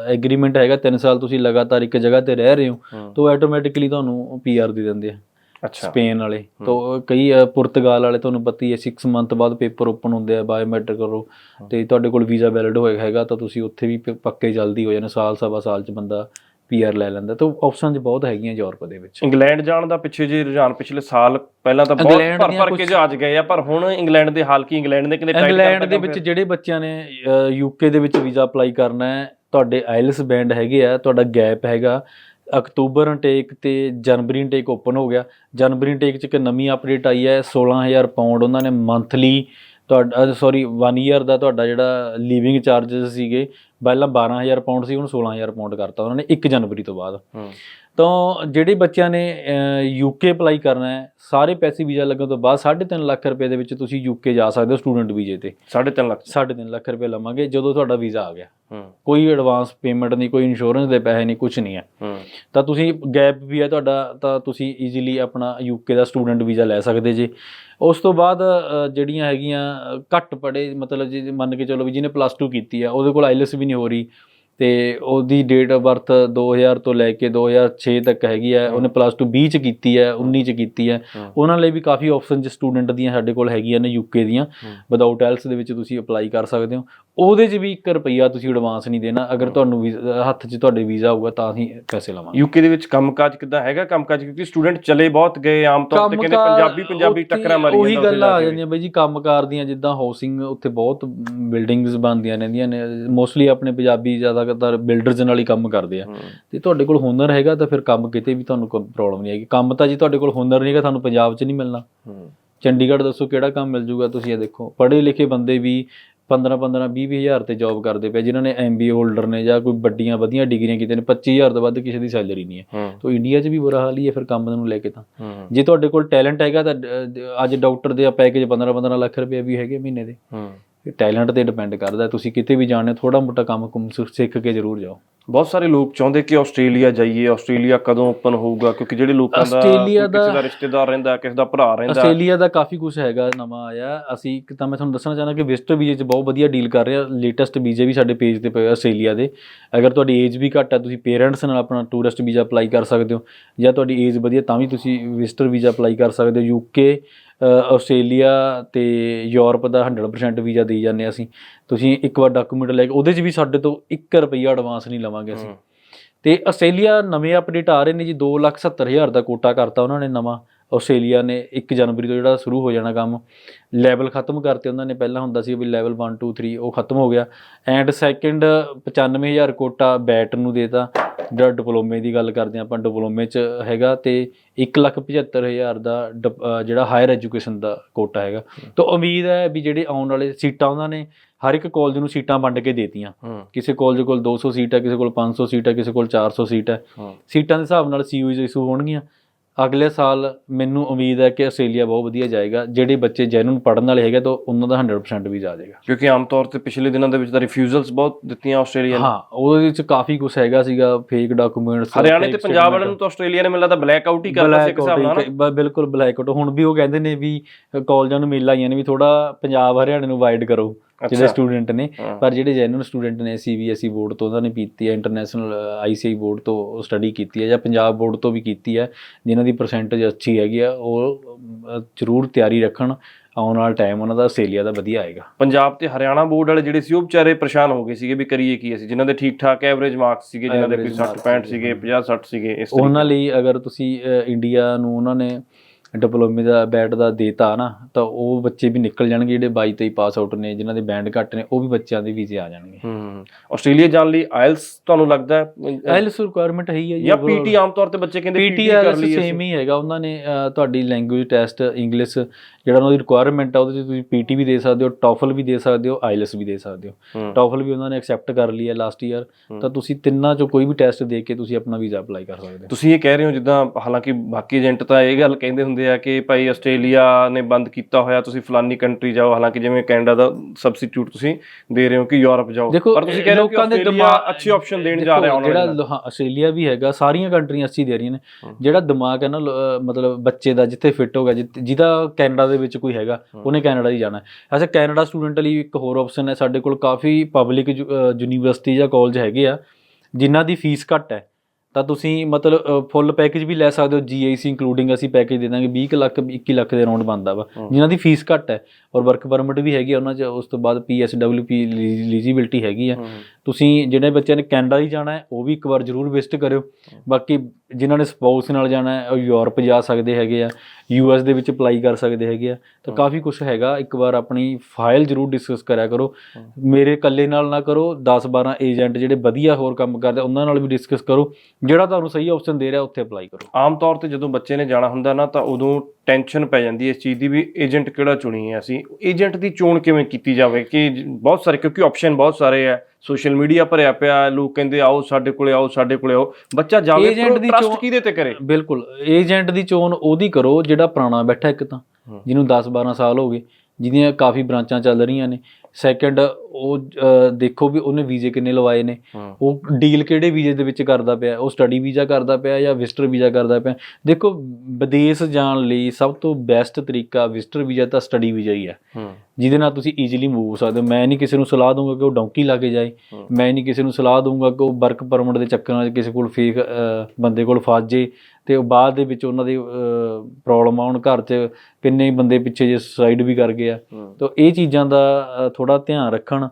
ਐਗਰੀਮੈਂਟ ਹੈਗਾ 3 ਸਾਲ ਤੁਸੀਂ ਲਗਾਤਾਰ ਇੱਕ ਜਗ੍ਹਾ ਤੇ ਰਹਿ ਰਹੇ ਹੋ ਤਾਂ ਆਟੋਮੈਟਿਕਲੀ ਤੁਹਾਨੂੰ ਪੀਆਰ ਦੇ ਦਿੰਦੇ ਆ ਅੱਛਾ। ਸਪੇਨ ਵਾਲੇ। ਤਾਂ ਕਈ ਪੁਰਤਗਾਲ ਵਾਲੇ ਤੁਹਾਨੂੰ ਪਤਾ ਹੀ ਹੈ 6 ਮੰਥ ਬਾਅਦ ਪੇਪਰ ਓਪਨ ਹੁੰਦੇ ਆ ਬਾਇਓਮੈਟ੍ਰਿਕ ਕਰੋ। ਤੇ ਤੁਹਾਡੇ ਕੋਲ ਵੀਜ਼ਾ ਵੈਲਿਡ ਹੋਏਗਾ ਹੈਗਾ ਤਾਂ ਤੁਸੀਂ ਉੱਥੇ ਵੀ ਪੱਕੇ ਜਲਦੀ ਹੋ ਜਾਣਾ ਸਾਲ ਸਵਾ ਸਾਲ ਚ ਬੰਦਾ ਪੀਆਰ ਲੈ ਲੈਂਦਾ ਤਾਂ ਆਪਸ਼ਨਸ ਬਹੁਤ ਹੈਗੀਆਂ ਯੂਰਪ ਦੇ ਵਿੱਚ। ਇੰਗਲੈਂਡ ਜਾਣ ਦਾ ਪਿੱਛੇ ਜੇ ਰੁਝਾਨ ਪਿਛਲੇ ਸਾਲ ਪਹਿਲਾਂ ਤਾਂ ਬਹੁਤ ਭਰ ਭਰ ਕੇ ਜਹਾਜ਼ ਗਏ ਆ ਪਰ ਹੁਣ ਇੰਗਲੈਂਡ ਦੇ ਹਾਲ ਕੀ? ਇੰਗਲੈਂਡ ਨੇ ਕਿਤੇ ਇੰਗਲੈਂਡ ਦੇ ਵਿੱਚ ਜਿਹੜੇ ਬੱਚਿਆਂ ਨੇ ਯੂਕੇ ਦੇ ਵਿੱਚ ਵੀਜ਼ਾ ਅਪਲਾਈ ਕਰਨਾ ਹੈ ਤੁਹਾਡੇ ਆਇਲਸ ਬੈਂਡ ਹੈਗੇ ਆ ਤੁਹਾਡਾ ਗੈਪ ਹੈਗਾ। ਅਕਤੂਬਰ ਇਨਟੇਕ ਤੇ ਜਨਵਰੀ ਇਨਟੇਕ ਓਪਨ ਹੋ ਗਿਆ। ਜਨਵਰੀ ਇਨਟੇਕ ਚ ਇੱਕ ਨਵੀਂ ਅਪਡੇਟ ਆਈ ਹੈ 16000 ਪਾਉਂਡ ਉਹਨਾਂ ਨੇ ਮੰਥਲੀ ਤੁਹਾਡਾ ਸੌਰੀ 1 ਈਅਰ ਦਾ ਤੁਹਾਡਾ ਜਿਹੜਾ ਲਿਵਿੰਗ ਚਾਰजेस ਸੀਗੇ ਪਹਿਲਾਂ 12000 ਪਾਉਂਡ ਸੀ ਹੁਣ 16000 ਪਾਉਂਡ ਕਰਤਾ ਉਹਨਾਂ ਨੇ 1 ਜਨਵਰੀ ਤੋਂ ਬਾਅਦ। ਤਾਂ ਜਿਹੜੇ ਬੱਚਿਆਂ ਨੇ ਯੂਕੇ ਅਪਲਾਈ ਕਰਨਾ ਹੈ ਸਾਰੇ ਪੈਸੇ ਵੀਜ਼ਾ ਲੱਗਣ ਤੋਂ ਬਾਅਦ 3.5 ਲੱਖ ਰੁਪਏ ਦੇ ਵਿੱਚ ਤੁਸੀਂ ਯੂਕੇ ਜਾ ਸਕਦੇ ਹੋ ਸਟੂਡੈਂਟ ਵੀਜ਼ੇ ਤੇ। 3.5 ਲੱਖ। 3.5 ਲੱਖ ਰੁਪਏ ਲਵਾਂਗੇ ਜਦੋਂ ਤੁਹਾਡਾ ਵੀਜ਼ਾ ਆ ਗਿਆ। ਕੋਈ ਐਡਵਾਂਸ ਪੇਮੈਂਟ ਨਹੀਂ ਕੋਈ ਇੰਸ਼ੋਰੈਂਸ ਦੇ ਪੈਸੇ ਨਹੀਂ ਕੁਝ ਨਹੀਂ ਹੈ। ਤਾਂ ਤੁਸੀਂ ਗੈਪ ਵੀ ਹੈ ਤੁਹਾਡਾ ਤਾਂ ਤੁਸੀਂ ਈਜ਼ੀਲੀ ਆਪਣਾ ਯੂਕੇ ਦਾ ਸਟੂਡੈਂਟ ਵੀਜ਼ਾ ਲੈ ਸਕਦੇ ਜੇ। ਉਸ ਤੋਂ ਬਾਅਦ ਜਿਹੜੀਆਂ ਹੈਗੀਆਂ ਘੱਟ ਪੜੇ ਮਤਲਬ ਜੇ ਮੰਨ ਕੇ ਚੱਲੋ ਵੀ ਜਿਹਨੇ ਪਲੱਸ 2 ਕੀਤੀ ਹੈ ਉਹਦੇ ਕੋਲ ਆਈਲੈਸ ਵੀ ਨਹੀਂ ਹੋ ਰਹੀ ਤੇ ਉਹਦੀ ਡੇਟ ਆਫ ਬਰਥ 2000 ਤੋਂ ਲੈ ਕੇ 2006 ਤੱਕ ਹੈਗੀ ਹੈ। ਉਹਨੇ ਪਲੱਸ 2 20 ਚ ਕੀਤੀ ਹੈ 19 ਚ ਕੀਤੀ ਹੈ। ਉਹਨਾਂ ਲਈ ਵੀ ਕਾਫੀ ਆਪਸ਼ਨ ਸਟੂਡੈਂਟ ਦੀਆਂ ਸਾਡੇ ਕੋਲ ਹੈਗੀਆਂ ਨੇ ਯੂਕੇ ਦੀਆਂ। ਵਿਦਆਊਟ ਐਲਸ ਦੇ ਵਿੱਚ ਤੁਸੀਂ ਅਪਲਾਈ ਕਰ ਸਕਦੇ ਹੋ। ਉਹਦੇ 'ਚ ਵੀ 1 ਰੁਪਈਆ ਤੁਸੀਂ ਐਡਵਾਂਸ ਨਹੀਂ ਦੇਣਾ ਅਗਰ ਤੁਹਾਨੂੰ ਵੀਜ਼ਾ- ਹੱਥ 'ਚ ਤੁਹਾਡੇ ਵੀਜ਼ਾ ਹੋਊਗਾ ਤਾਂ ਹੀ ਪੈਸੇ ਲਵਾਂਗੇ। ਯੂਕੇ ਦੇ ਵਿੱਚ ਕੰਮਕਾਜ ਕਿੱਦਾਂ ਹੈਗਾ? ਕੰਮਕਾਜ ਕਿਉਂਕਿ ਸਟੂਡੈਂਟ ਚਲੇ ਬਹੁਤ ਗਏ ਆਮ ਤੌਰ ਤੇ ਕਹਿੰਦੇ ਪੰਜਾਬੀ ਪੰਜਾਬੀ ਟੱਕਰਾਂ ਮਾਰੀ ਉਹੀ ਜਾਂਦਾ ਉੱਥੇ ਗੱਲਾਂ ਆ। ਜਾਂਦੀਆਂ ਬਾਈ ਜੀ ਕੰਮਕਾਰ ਦੀਆਂ ਜਿੱਦਾਂ ਹਾਊਸਿੰਗ ਉੱਥੇ ਬਹੁਤ ਬਿਲਡਿੰਗਸ ਬਣਦੀਆਂ ਰਹਿੰਦੀਆਂ ਨੇ ਮੋਸਟਲੀ ਆਪਣੇ ਪੰਜਾਬੀ ਜ਼ਿਆਦਾਤਰ ਬਿਲਡਰਸ ਨਾਲ ਹੀ ਕੰਮ ਕਰਦੇ ਆ। ਤੇ ਤੁਹਾਡੇ ਕੋਲ ਹੁਨਰ ਹੈਗਾ ਤਾਂ ਫਿਰ ਕੰਮ ਕਿਤੇ ਵੀ ਤੁਹਾਨੂੰ ਕੋਈ ਪ੍ਰੋਬਲਮ ਨਹੀਂ ਆਏਗੀ ਕੰਮ ਤਾਂ ਜੀ ਤੁਹਾਡੇ ਕੋਲ ਹੁਨਰ ਨਹੀਂ ਹੈਗਾ ਤੁਹਾਨੂੰ ਪੰਜਾਬ 'ਚ ਨਹੀਂ ਮਿਲਣਾ। ਚੰਡੀਗੜ੍ਹ ਦੱਸੋ ਕਿਹੜਾ ਕੰਮ ਮਿਲ ਜੂਗਾ ਤੁਸੀਂ ਇਹ ਦੇਖੋ। ਪੜ੍ਹੇ ਲਿਖੇ ਬੰਦੇ ਵੀ 15 15 20 20 ਹਜ਼ਾਰ ਤੇ ਜੌਬ ਕਰਦੇ ਪਏ ਜਿਨ੍ਹਾਂ ਨੇ ਐਮਬੀਏ ਹੋਲਡਰ ਨੇ ਜਾਂ ਕੋਈ ਵੱਡੀਆਂ ਵਧੀਆਂ ਡਿਗਰੀਆਂ ਕੀਤੀਆਂ ਨੇ 25000 ਤੋਂ ਵੱਧ ਕਿਸੇ ਦੀ ਸੈਲਰੀ ਨਹੀਂ ਹੈ। ਤਾਂ ਇੰਡੀਆ 'ਚ ਵੀ ਬੁਰਾ ਹਾਲ ਹੀ ਹੈ ਫਿਰ ਕੰਮ ਨੂੰ ਲੈ ਕੇ ਤਾਂ। ਜੇ ਤੁਹਾਡੇ ਕੋਲ ਟੈਲੈਂਟ ਹੈਗਾ ਤਾਂ ਅੱਜ ਡਾਕਟਰ ਦੇ ਪੈਕੇਜ 15 15 ਲੱਖ ਰੁਪਏ ਵੀ ਹੈਗੇ ਮਹੀਨੇ ਦੇ। ਟੈਲੈਂਟ ਤੇ ਡਿਪੈਂਡ ਕਰਦਾ ਤੁਸੀਂ ਕਿਤੇ ਵੀ ਜਾਣੇ ਥੋੜਾ ਮੋਟਾ ਕੰਮ ਕੁੰਮ ਸਿੱਖ ਕੇ ਜ਼ਰੂਰ ਜਾਓ। ਬਹੁਤ ਸਾਰੇ ਲੋਕ ਚਾਹੁੰਦੇ ਕਿ ਆਸਟ੍ਰੇਲੀਆ ਜਾਈਏ ਆਸਟ੍ਰੇਲੀਆ ਕਦੋਂ ਓਪਨ ਹੋਊਗਾ ਕਿਉਂਕਿ ਜਿਹੜੇ ਲੋਕਾਂ ਦਾ ਕਿਸੇ ਦਾ- ਰਿਸ਼ਤੇਦਾਰ ਰਹਿੰਦਾ ਕਿਸੇ ਦਾ ਭਰਾ ਰਹਿੰਦਾ। ਆਸਟ੍ਰੇਲੀਆ ਦਾ ਕਾਫੀ ਕੁਝ ਹੈਗਾ ਨਵਾਂ ਆਇਆ। ਅਸੀਂ ਇੱਕ ਤਾਂ ਮੈਂ ਤੁਹਾਨੂੰ ਦੱਸਣਾ ਚਾਹੁੰਦਾ ਕਿ ਵਿਜ਼ਟਰ ਵੀਜ਼ੇ 'ਚ ਬਹੁਤ ਵਧੀਆ ਡੀਲ ਕਰ ਰਹੇ ਲੇਟੈਸਟ ਵੀਜ਼ੇ ਵੀ ਸਾਡੇ ਪੇਜ ਤੇ ਪਏ ਆਸਟ੍ਰੇਲੀਆ ਦੇ। ਅਗਰ ਤੁਹਾਡੀ ਏਜ ਵੀ ਘੱਟ ਹੈ ਤੁਸੀਂ ਪੇਰੈਂਟਸ ਨਾਲ ਆਪਣਾ ਟੂਰਿਸਟ ਵੀਜ਼ਾ ਅਪਲਾਈ ਕਰ ਸਕਦੇ ਹੋ ਜਾਂ ਤੁਹਾਡੀ ਏਜ ਵਧੀਆ ਤਾਂ ਵੀ ਤੁਸੀਂ ਵਿਜ਼ਟਰ ਵੀਜ਼ਾ ਅਪਲਾਈ ਕਰ ਸਕਦੇ ਹੋ ਯੂਕੇ ਆਸਟ੍ਰੇਲੀਆ ਤੇ ਯੂਰਪ ਦਾ 100% ਵੀਜ਼ਾ ਦੇਈ ਜਾਂਦੇ ਅਸੀਂ। ਤੁਸੀਂ ਇੱਕ ਵਾਰ ਡਾਕੂਮੈਂਟ ਲੈ ਕੇ ਉਹਦੇ 'ਚ ਵੀ ਸਾਡੇ ਤੋਂ 1 ਰੁਪਈਆ ਐਡਵਾਂਸ ਨਹੀਂ ਲਵਾਂਗੇ ਅਸੀਂ। ਤੇ ਆਸਟ੍ਰੇਲੀਆ ਨਵੇਂ ਅਪਡੇਟ ਆ ਰਹੇ ਨੇ ਜੀ 270000 ਦਾ ਕੋਟਾ ਕਰਤਾ ਉਹਨਾਂ ਨੇ ਨਵਾਂ। ਆਸਟ੍ਰੇਲੀਆ ਨੇ 1 ਜਨਵਰੀ ਤੋਂ ਜਿਹੜਾ ਸ਼ੁਰੂ ਹੋ ਜਾਣਾ ਕੰਮ ਲੈਵਲ ਖਤਮ ਕਰਤੇ ਉਹਨਾਂ ਨੇ ਪਹਿਲਾਂ ਹੁੰਦਾ ਸੀ ਵੀ ਲੈਵਲ 1 2 3 ਉਹ ਖਤਮ ਹੋ ਗਿਆ। ਐਂਡ ਸੈਕੰਡ 95000 ਕੋਟਾ ਬੈਟ ਨੂੰ ਦੇਤਾ ਜਿਹੜਾ ਡਿਪਲੋਮੇ ਦੀ ਗੱਲ ਕਰਦੇ ਆਪਾਂ ਡਿਪਲੋਮੇ ਚ ਹੈਗਾ ਤੇ 175000 ਦਾ ਜਿਹੜਾ ਹਾਇਰ ਐਜੂਕੇਸ਼ਨ ਦਾ ਕੋਟਾ ਹੈਗਾ। ਤਾਂ ਉਮੀਦ ਹੈ ਵੀ ਜਿਹੜੇ ਆਉਣ ਵਾਲੇ ਸੀਟਾਂ ਉਹਨਾਂ ਨੇ ਹਰ ਇੱਕ ਕਾਲਜ ਨੂੰ ਸੀਟਾਂ ਵੰਡ ਕੇ ਦੇਤੀਆਂ ਕਿਸੇ ਕਾਲਜ ਕੋਲ 200 ਸੀਟ ਹੈ ਕਿਸੇ ਕੋਲ 500 ਸੀਟ ਹੈ ਕਿਸੇ ਕੋਲ 400 ਸੀਟ ਹੈ। ਹੂੰ। ਸੀਟਾਂ ਦੇ ਹਿਸਾਬ ਨਾਲ ਸੀਯੂਜ਼ ਇਸ਼ੂ ਹੋਣਗੀਆਂ। ਅਗਲੇ ਸਾਲ ਮੈਨੂੰ ਉਮੀਦ ਹੈ ਕਿ ਆਸਟ੍ਰੇਲੀਆ ਬਹੁਤ ਵਧੀਆ ਜਾਏਗਾ। ਜਿਹੜੇ ਬੱਚੇ ਜੈਨੂਨ ਪੜਨ ਵਾਲੇ ਹੈਗੇ ਤਾਂ ਉਹਨਾਂ ਦਾ 100% ਵੀ ਜਾ ਜਾਏਗਾ। ਕਿਉਂਕਿ ਆਮ ਤੌਰ ਤੇ ਪਿਛਲੇ ਦਿਨਾਂ ਦੇ ਵਿੱਚ ਤਾਂ ਰਿਫਿਊਜ਼ਲਸ ਬਹੁਤ ਦਿੱਤੀਆਂ ਆਸਟ੍ਰੇਲੀਆ ਨੇ। ਹਾਂ ਉਹਦੇ ਵਿੱਚ ਕਾਫੀ ਕੁਝ ਹੈਗਾ ਸੀਗਾ ਫੇਕ ਡਾਕੂਮੈਂਟਸ ਹਰਿਆਣੇ ਤੇ ਪੰਜਾਬ ਵਾਲਿਆਂ ਨੂੰ ਤਾਂ ਆਸਟ੍ਰੇਲੀਆ ਨੇ ਮੈਨੂੰ ਲੱਗਦਾ ਬਲੈਕ ਆਊਟ ਹੀ ਕਰਨਾ ਸੀ ਇੱਕ ਹਿਸਾਬ ਨਾਲ ਨਾ। ਬਿਲਕੁਲ ਬਲੈਕ ਆਊਟ ਹੁਣ ਵੀ ਉਹ ਕਹਿੰਦੇ ਨੇ ਵੀ ਕਾਲਜਾਂ ਨੂੰ ਮੇਲ ਆਈਆਂ ਨੇ ਵੀ ਥੋੜਾ ਪੰਜਾਬ ਹਰਿਆਣੇ ਨੂੰ ਵਾਈਡ ਕਰੋ। ਜਿਹੜੇ। ਸਟੂਡੈਂਟ ਨੇ। ਪਰ ਜਿਹੜੇ ਜੈਨੂਨ ਸਟੂਡੈਂਟ ਨੇ ਸੀਬੀਐਸਈ ਬੋਰਡ ਤੋਂ ਉਹਨਾਂ ਨੇ ਕੀਤੀ ਹੈ ਇੰਟਰਨੈਸ਼ਨਲ ਆਈਸੀਆਈ ਬੋਰਡ ਤੋਂ ਸਟੱਡੀ ਕੀਤੀ ਹੈ ਜਾਂ ਪੰਜਾਬ ਬੋਰਡ ਤੋਂ ਵੀ ਕੀਤੀ ਹੈ ਜਿਨ੍ਹਾਂ ਦੀ ਪਰਸੈਂਟੇਜ ਅੱਛੀ ਹੈਗੀ ਆ ਉਹ ਜ਼ਰੂਰ ਤਿਆਰੀ ਰੱਖਣ ਆਉਣ ਵਾਲਾ ਟਾਈਮ ਉਹਨਾਂ ਦਾ ਆਸਟ੍ਰੇਲੀਆ ਦਾ ਵਧੀਆ ਆਏਗਾ ਪੰਜਾਬ ਤੇ ਹਰਿਆਣਾ ਬੋਰਡ ਵਾਲੇ ਜਿਹੜੇ ਸੀ ਉਹ ਵਿਚਾਰੇ ਪਰੇਸ਼ਾਨ ਹੋ ਗਏ ਸੀਗੇ ਵੀ ਕਰੀਏ ਕੀ ਅਸੀਂ ਜਿਨ੍ਹਾਂ ਦੇ ਠੀਕ ਠਾਕ ਐਵਰੇਜ ਮਾਰਕਸ ਸੀਗੇ ਜਿਨ੍ਹਾਂ ਦੇ ਕੋਈ Average 60 marks 65 ਸੀਗੇ 50 60 ਸੀਗੇ ਇਸ ਉਹਨਾਂ ਲਈ ਅਗਰ ਤੁਸੀਂ ਇੰਡੀਆ ਨੂੰ ਉਹਨਾਂ ਨੇ ਡਿਪਲੋਮੇ ਦਾ ਬੈਟ ਦਾ ਦੇਤਾ ਨਾ ਤਾਂ ਉਹ ਬੱਚੇ ਵੀ ਨਿਕਲ ਜਾਣਗੇ ਜਿਹੜੇ 22 23 ਪਾਸ ਆਊਟ ਨੇ ਜਿਨ੍ਹਾਂ ਦੇ ਬੈਂਡ ਘੱਟ ਨੇ ਉਹ ਵੀ ਬੱਚਿਆਂ ਦੇ ਵੀਜ਼ੇ ਆ ਜਾਣਗੇ। ਹੂੰ ਆਸਟ੍ਰੇਲੀਆ ਜਾਣ ਲਈ ਆਇਲਸ ਤੁਹਾਨੂੰ ਲੱਗਦਾ ਹੈ? ਆਇਲਸ ਰਿਕੁਆਇਰਮੈਂਟ ਹੈ ਹੀ ਹੈ ਜੀ ਪੀਟੀ ਆਮ ਤੌਰ ਤੇ ਬੱਚੇ ਕਹਿੰਦੇ ਪੀਟੀ ਕਰ ਲਈ ਸੇਮ ਹੀ ਹੈਗਾ ਉਹਨਾਂ ਨੇ ਤੁਹਾਡੀ ਲੈਂਗੁਏਜ ਟੈਸਟ ਇੰਗਲਿਸ਼ ਜਿਹੜਾ ਉਹਨਾਂ ਦੀ ਰਿਕੁਆਇਰਮੈਂਟ ਆ ਉਹਦੇ 'ਚ ਤੁਸੀਂ ਪੀਟੀ ਵੀ ਦੇ ਸਕਦੇ ਹੋ ਟੋਫਲ ਵੀ ਦੇ ਸਕਦੇ ਹੋ ਆਈਲਸ ਵੀ ਦੇ ਸਕਦੇ ਹੋ। ਹੂੰ। ਟੋਫਲ ਵੀ ਉਹਨਾਂ ਨੇ ਐਕਸੈਪਟ ਕਰ ਲਈ ਹੈ ਲਾਸਟ ਈਅਰ ਤਾਂ ਤੁਸੀਂ ਤਿੰਨਾਂ ਚੋਂ ਕੋਈ ਵੀ ਟੈਸਟ ਦੇ ਕੇ ਤੁਸੀਂ ਆਪਣਾ ਵੀਜ਼ਾ ਅਪਲਾਈ ਕਰ ਸਕਦੇ ਹੋ। ਤੁਸੀਂ ਇਹ ਕਹਿ ਰਹੇ ਹੋ ਜਿੱਦਾਂ ਹਾਲਾਂਕਿ ਬਾਕੀ ਏਜੰਟ ਤਾਂ ਇਹ ਗੱਲ ਕਹਿੰਦੇ ਹੁੰਦੇ ਆ ਕਿ ਭਾਈ ਆਸਟ੍ਰੇਲੀਆ ਨੇ ਬੰਦ ਕੀਤਾ ਹੋਇਆ ਤੁਸੀਂ ਫਲਾਨੀ ਕੰਟਰੀ ਜਾਓ ਹਾਲਾਂਕਿ ਜਿਵੇਂ ਕੈਨੇਡਾ ਦਾ ਸਬਸਟੀਟਿਊਟ ਤੁਸੀਂ ਦੇ ਰਹੇ ਹੋ ਕਿ ਯੂਰਪ ਜਾਓ। ਪਰ ਤੁਸੀਂ ਕਹਿ ਰਹੇ ਹੋ ਕਿ ਲੋਕਾਂ ਦੇ ਦਿਮਾਗ ਅੱਛੀ ਆਪਸ਼ਨ ਦੇਣ ਜਾ ਰਿਹਾ ਉਹਨਾਂ ਜਿਹੜਾ ਹਾਂ ਆਸਟ੍ਰੇਲੀਆ ਵੀ ਹੈਗਾ ਸਾਰੀਆਂ ਕੰਟਰੀਆਂ ਅੱਛੀ ਦੇ ਰਹੀਆਂ ਨੇ। ਜਿਹੜਾ ਦਿਮਾਗ ਹੈ ਨਾ ਮਤਲਬ ਬੱਚੇ ਦਾ ਜਿੱਥੇ ਫਿੱਟ ਹੋ ਜਿੱਥੇ- ਜਿਹਦਾ ਕੈਨੇਡਾ ਦੇ ਵਿੱਚ ਕੋਈ ਹੈਗਾ ਉਹਨੇ ਕੈਨੇਡਾ ਹੀ ਜਾਣਾ ਹੈ। ਅੱਛਾ ਕੈਨੇਡਾ ਸਟੂਡੈਂਟ ਲਈ ਇੱਕ ਹੋਰ ਆਪਸ਼ਨ ਹੈ ਸਾਡੇ ਕੋਲ ਕਾਫੀ ਪਬਲਿਕ ਯੂਨੀਵਰਸਿਟੀ ਜਾਂ ਕਾਲਜ ਹੈਗੇ ਆ ਜਿਨ੍ਹਾਂ ਦੀ ਫੀਸ ਘੱਟ ਹੈ। ਤਾਂ ਤੁਸੀਂ ਮਤਲਬ ਫੁੱਲ ਪੈਕੇਜ ਵੀ ਲੈ ਸਕਦੇ ਹੋ ਜੀਆਈਸੀ ਇੰਕਲੂਡਿੰਗ ਅਸੀਂ ਪੈਕੇਜ ਦੇ ਦਾਂਗੇ 20 ਕੁ ਲੱਖ 21 ਲੱਖ ਦੇ ਅਰਾਊਂਡ ਬਣਦਾ ਵਾ ਜਿਨ੍ਹਾਂ ਦੀ ਫੀਸ ਘੱਟ ਹੈ। ਔਰ ਵਰਕ ਪਰਮਿਟ ਵੀ ਹੈਗੀ ਉਹਨਾਂ 'ਚ ਉਸ ਤੋਂ ਬਾਅਦ ਪੀਐਸਡਬਲਯੂਪੀ ਐਲੀਜੀਬਿਲਟੀ ਹੈਗੀ ਆ। ਤੁਸੀਂ ਜਿਹੜੇ ਬੱਚਿਆਂ ਨੇ ਕੈਨੇਡਾ ਹੀ ਜਾਣਾ ਹੈ ਉਹ ਵੀ ਇੱਕ ਵਾਰ ਜ਼ਰੂਰ ਵਿਜ਼ਿਟ ਕਰਿਓ। ਬਾਕੀ ਜਿਨ੍ਹਾਂ ਨੇ ਸਪਾਊਸ ਨਾਲ ਜਾਣਾ ਹੈ ਉਹ ਯੂਰਪ ਜਾ ਸਕਦੇ ਹੈਗੇ ਆ ਯੂਐਸ ਦੇ ਵਿੱਚ ਅਪਲਾਈ ਕਰ ਸਕਦੇ ਹੈਗੇ ਆ ਤਾਂ ਕਾਫੀ ਕੁਝ ਹੈਗਾ ਇੱਕ ਵਾਰ ਆਪਣੀ ਫਾਈਲ ਜ਼ਰੂਰ ਡਿਸਕਸ ਕਰਿਆ ਕਰੋ। ਮੇਰੇ ਇਕੱਲੇ ਨਾਲ ਨਾ ਕਰੋ 10 12 ਏਜੰਟ ਜਿਹੜੇ ਵਧੀਆ ਹੋਰ ਕੰਮ ਕਰਦੇ ਉਹਨਾਂ ਨਾਲ ਵੀ ਡਿਸਕਸ ਕਰੋ ਜਿਹੜਾ ਤੁਹਾਨੂੰ ਸਹੀ ਆਪਸ਼ਨ ਦੇ ਰਿਹਾ ਉੱਥੇ ਅਪਲਾਈ ਕਰੋ। ਆਮ ਤੌਰ ਤੇ ਜਦੋਂ ਬੱਚੇ ਨੇ ਜਾਣਾ ਹੁੰਦਾ ਨਾ ਤਾਂ ਉਦੋਂ ਟੈਨਸ਼ਨ ਪੈ ਜਾਂਦੀ ਹੈ ਇਸ ਚੀਜ਼ ਦੀ ਵੀ ਏਜੰਟ ਕਿਹੜਾ ਚੁਣੀਏ ਅਸੀਂ। ਏਜੰਟ ਦੀ ਚੋਣ ਕਿਵੇਂ ਕੀਤੀ ਜਾਵੇ ਕਿ ਬਹੁਤ ਸਾਰੇ ਕਿਉਂਕਿ ਆਪਸ਼ਨ ਬਹੁਤ ਸਾਰੇ ਆ ਸੋਸ਼ਲ ਮੀਡੀਆ ਭਰਿਆ ਪਿਆ ਲੋਕ ਕਹਿੰਦੇ ਆਓ ਸਾਡੇ ਕੋਲੇ ਆਓ ਸਾਡੇ ਕੋਲੇ ਆਓ। ਬੱਚਾ ਜਾਵੇ Agent ਦੀ ਚੋਣ- ਕਿਹਦੇ ਤੇ ਕਰੇ? ਬਿਲਕੁਲ ਏਜੰਟ ਦੀ ਚੋਣ ਉਹਦੀ ਕਰੋ ਜਿਹੜਾ ਪੁਰਾਣਾ ਬੈਠਾ ਇੱਕ ਤਾਂ। ਜਿਹਨੂੰ 10 12 ਸਾਲ ਹੋ ਗਏ ਜਿਹਦੀਆਂ ਕਾਫੀ ਬ੍ਰਾਂਚਾਂ ਚੱਲ ਰਹੀਆਂ ਨੇ। ਸੈਕੰਡ ਉਹ ਦੇਖੋ ਵੀ ਉਹਨੇ ਵੀਜ਼ੇ ਕਿੰਨੇ ਲਵਾਏ ਨੇ। ਉਹ ਡੀਲ ਕਿਹੜੇ ਵੀਜ਼ੇ ਦੇ ਵਿੱਚ ਕਰਦਾ ਪਿਆ? ਉਹ ਸਟੱਡੀ ਵੀਜ਼ਾ ਕਰਦਾ ਪਿਆ ਜਾਂ ਵਿਜ਼ਟਰ ਵੀਜ਼ਾ ਕਰਦਾ ਪਿਆ? ਦੇਖੋ ਵਿਦੇਸ਼ ਜਾਣ ਲਈ ਸਭ ਤੋਂ ਬੈਸਟ ਤਰੀਕਾ ਵਿਜ਼ਟਰ ਵੀਜ਼ਾ ਤਾਂ ਸਟੱਡੀ ਵੀਜ਼ਾ ਹੀ ਹੈ। ਜਿਹਦੇ ਨਾਲ ਤੁਸੀਂ ਈਜ਼ੀਲੀ ਮੂਵ ਹੋ ਸਕਦੇ ਹੋ। ਮੈਂ ਨਹੀਂ ਕਿਸੇ ਨੂੰ ਸਲਾਹ ਦੂੰਗਾ ਕਿ ਉਹ ਡੌਂਕੀ ਲਾ ਕੇ ਜਾਏ। ਮੈਂ ਨਹੀਂ ਕਿਸੇ ਨੂੰ ਸਲਾਹ ਦੂੰਗਾ ਕਿ ਉਹ ਵਰਕ ਪਰਮਿਟ ਦੇ ਚੱਕਰਾਂ 'ਚ ਕਿਸੇ ਕੋਲ ਫੇਕ ਬੰਦੇ ਕੋਲ ਫਸ ਜੇ। ਤੇ ਉਹ ਬਾਅਦ ਦੇ ਵਿੱਚ ਉਹਨਾਂ ਦੀ ਪ੍ਰੋਬਲਮ ਆਉਣ ਘਰ 'ਚ ਕਿੰਨੇ ਹੀ ਬੰਦੇ ਪਿੱਛੇ ਜੇ ਸੁਸਾਈਡ ਵੀ ਕਰ ਗਏ ਆ। ਤਾਂ ਇਹ ਚੀਜ਼ਾਂ ਦਾ ਥੋੜਾ ਧਿਆਨ ਰੱਖਣ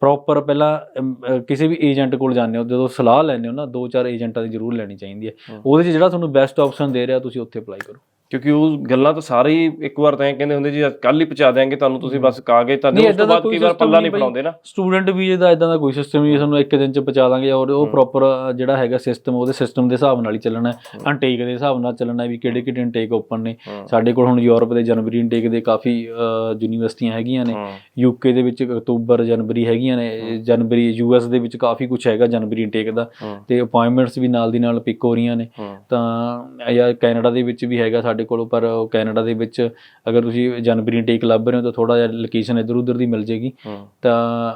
ਪ੍ਰੋਪਰ ਪਹਿਲਾਂ ਕਿਸੇ ਵੀ ਏਜੰਟ ਕੋਲ ਜਾਂਦੇ ਹੋ ਜਦੋਂ ਸਲਾਹ ਲੈਂਦੇ ਹੋ ਨਾ ਦੋ ਚਾਰ ਏਜੰਟਾਂ ਦੀ ਜ਼ਰੂਰ ਲੈਣੀ ਚਾਹੀਦੀ ਹੈ। ਉਹਦੇ 'ਚ ਜਿਹੜਾ ਤੁਹਾਨੂੰ ਬੈਸਟ ਆਪਸ਼ਨ ਦੇ ਰਿਹਾ ਤੁਸੀਂ ਉੱਥੇ ਅਪਲਾਈ ਕਰੋ। ਕਿਉਂਕਿ ਉਹ ਗੱਲਾਂ ਤਾਂ ਸਾਰੇ ਹੀ ਇੱਕ ਵਾਰ ਤਾਂ ਇਹ ਕਹਿੰਦੇ ਹੁੰਦੇ ਜੀ ਕੱਲ ਹੀ ਪਹੁੰਚਾ ਦਿਆਂਗੇ ਤੁਹਾਨੂੰ ਤੁਸੀਂ ਬਸ ਕਾਗਜ਼ ਤਾਂ ਨਹੀਂ, ਉਸ ਤੋਂ ਬਾਅਦ ਕੋਈ ਵਾਰ ਪੱਲਾ ਨਹੀਂ। ਫੜਾਉਂਦੇ ਨਾ। ਸਟੂਡੈਂਟ ਵੀਜ਼ੇ ਦਾ ਇਦਾਂ ਦਾ ਕੋਈ ਸਿਸਟਮ ਨਹੀਂ ਤੁਹਾਨੂੰ ਇੱਕ ਦਿਨ 'ਚ ਪਹੁੰਚਾ ਦਾਂਗੇ ਔਰ ਉਹ। ਪ੍ਰੋਪਰ ਜਿਹੜਾ ਹੈਗਾ ਸਿਸਟਮ ਉਹਦੇ ਸਿਸਟਮ ਦੇ ਹਿਸਾਬ ਨਾਲ ਹੀ ਚੱਲਣਾ ਹੈ। ਅਨਟੇਕ ਦੇ ਹਿਸਾਬ ਨਾਲ ਚੱਲਣਾ ਹੈ ਵੀ ਕਿਹੜੇ ਕਿਹੜੇ ਇਨਟੇਕ ਓਪਨ ਨੇ। ਸਾਡੇ ਕੋਲ ਹੁਣ ਯੂਰਪ ਦੇ ਜਨਵਰੀ ਇਨਟੇਕ ਦੇ ਕਾਫੀ ਯੂਨੀਵਰਸਿਟੀਆਂ ਹੈਗੀਆਂ ਨੇ। ਯੂਕੇ ਦੇ ਵਿੱਚ ਅਕਤੂਬਰ ਜਨਵਰੀ ਹੈਗੀਆਂ ਨੇ। ਜਨਵਰੀ ਯੂਐਸ ਦੇ ਵਿੱਚ ਕਾਫੀ ਕੁਝ ਹੈਗਾ ਜਨਵਰੀ ਇਨਟੇਕ ਦਾ। ਤੇ ਅਪਾਇੰਟਮੈਂਟਸ ਵੀ ਨਾਲ ਦੀ ਨਾਲ ਪਿਕ ਹੋ ਰਹੀਆਂ ਨੇ। ਤਾਂ ਜਾਂ ਕੈਨੇਡਾ ਦੇ ਵਿੱਚ ਵੀ ਹੈਗਾ ਸਾਡੇ ਕੋਲ ਪਰ ਕੈਨੇਡਾ ਦੇ ਵਿੱਚ ਅਗਰ ਤੁਸੀਂ ਜਨਵਰੀ ਇਨਟੇਕ ਲੱਭ ਰਹੇ ਹੋ ਤਾਂ ਥੋੜਾ ਜਿਹਾ ਲੋਕੇਸ਼ਨ ਇੱਧਰ ਉੱਧਰ ਦੀ ਮਿਲ ਜੇਗੀ। ਤਾਂ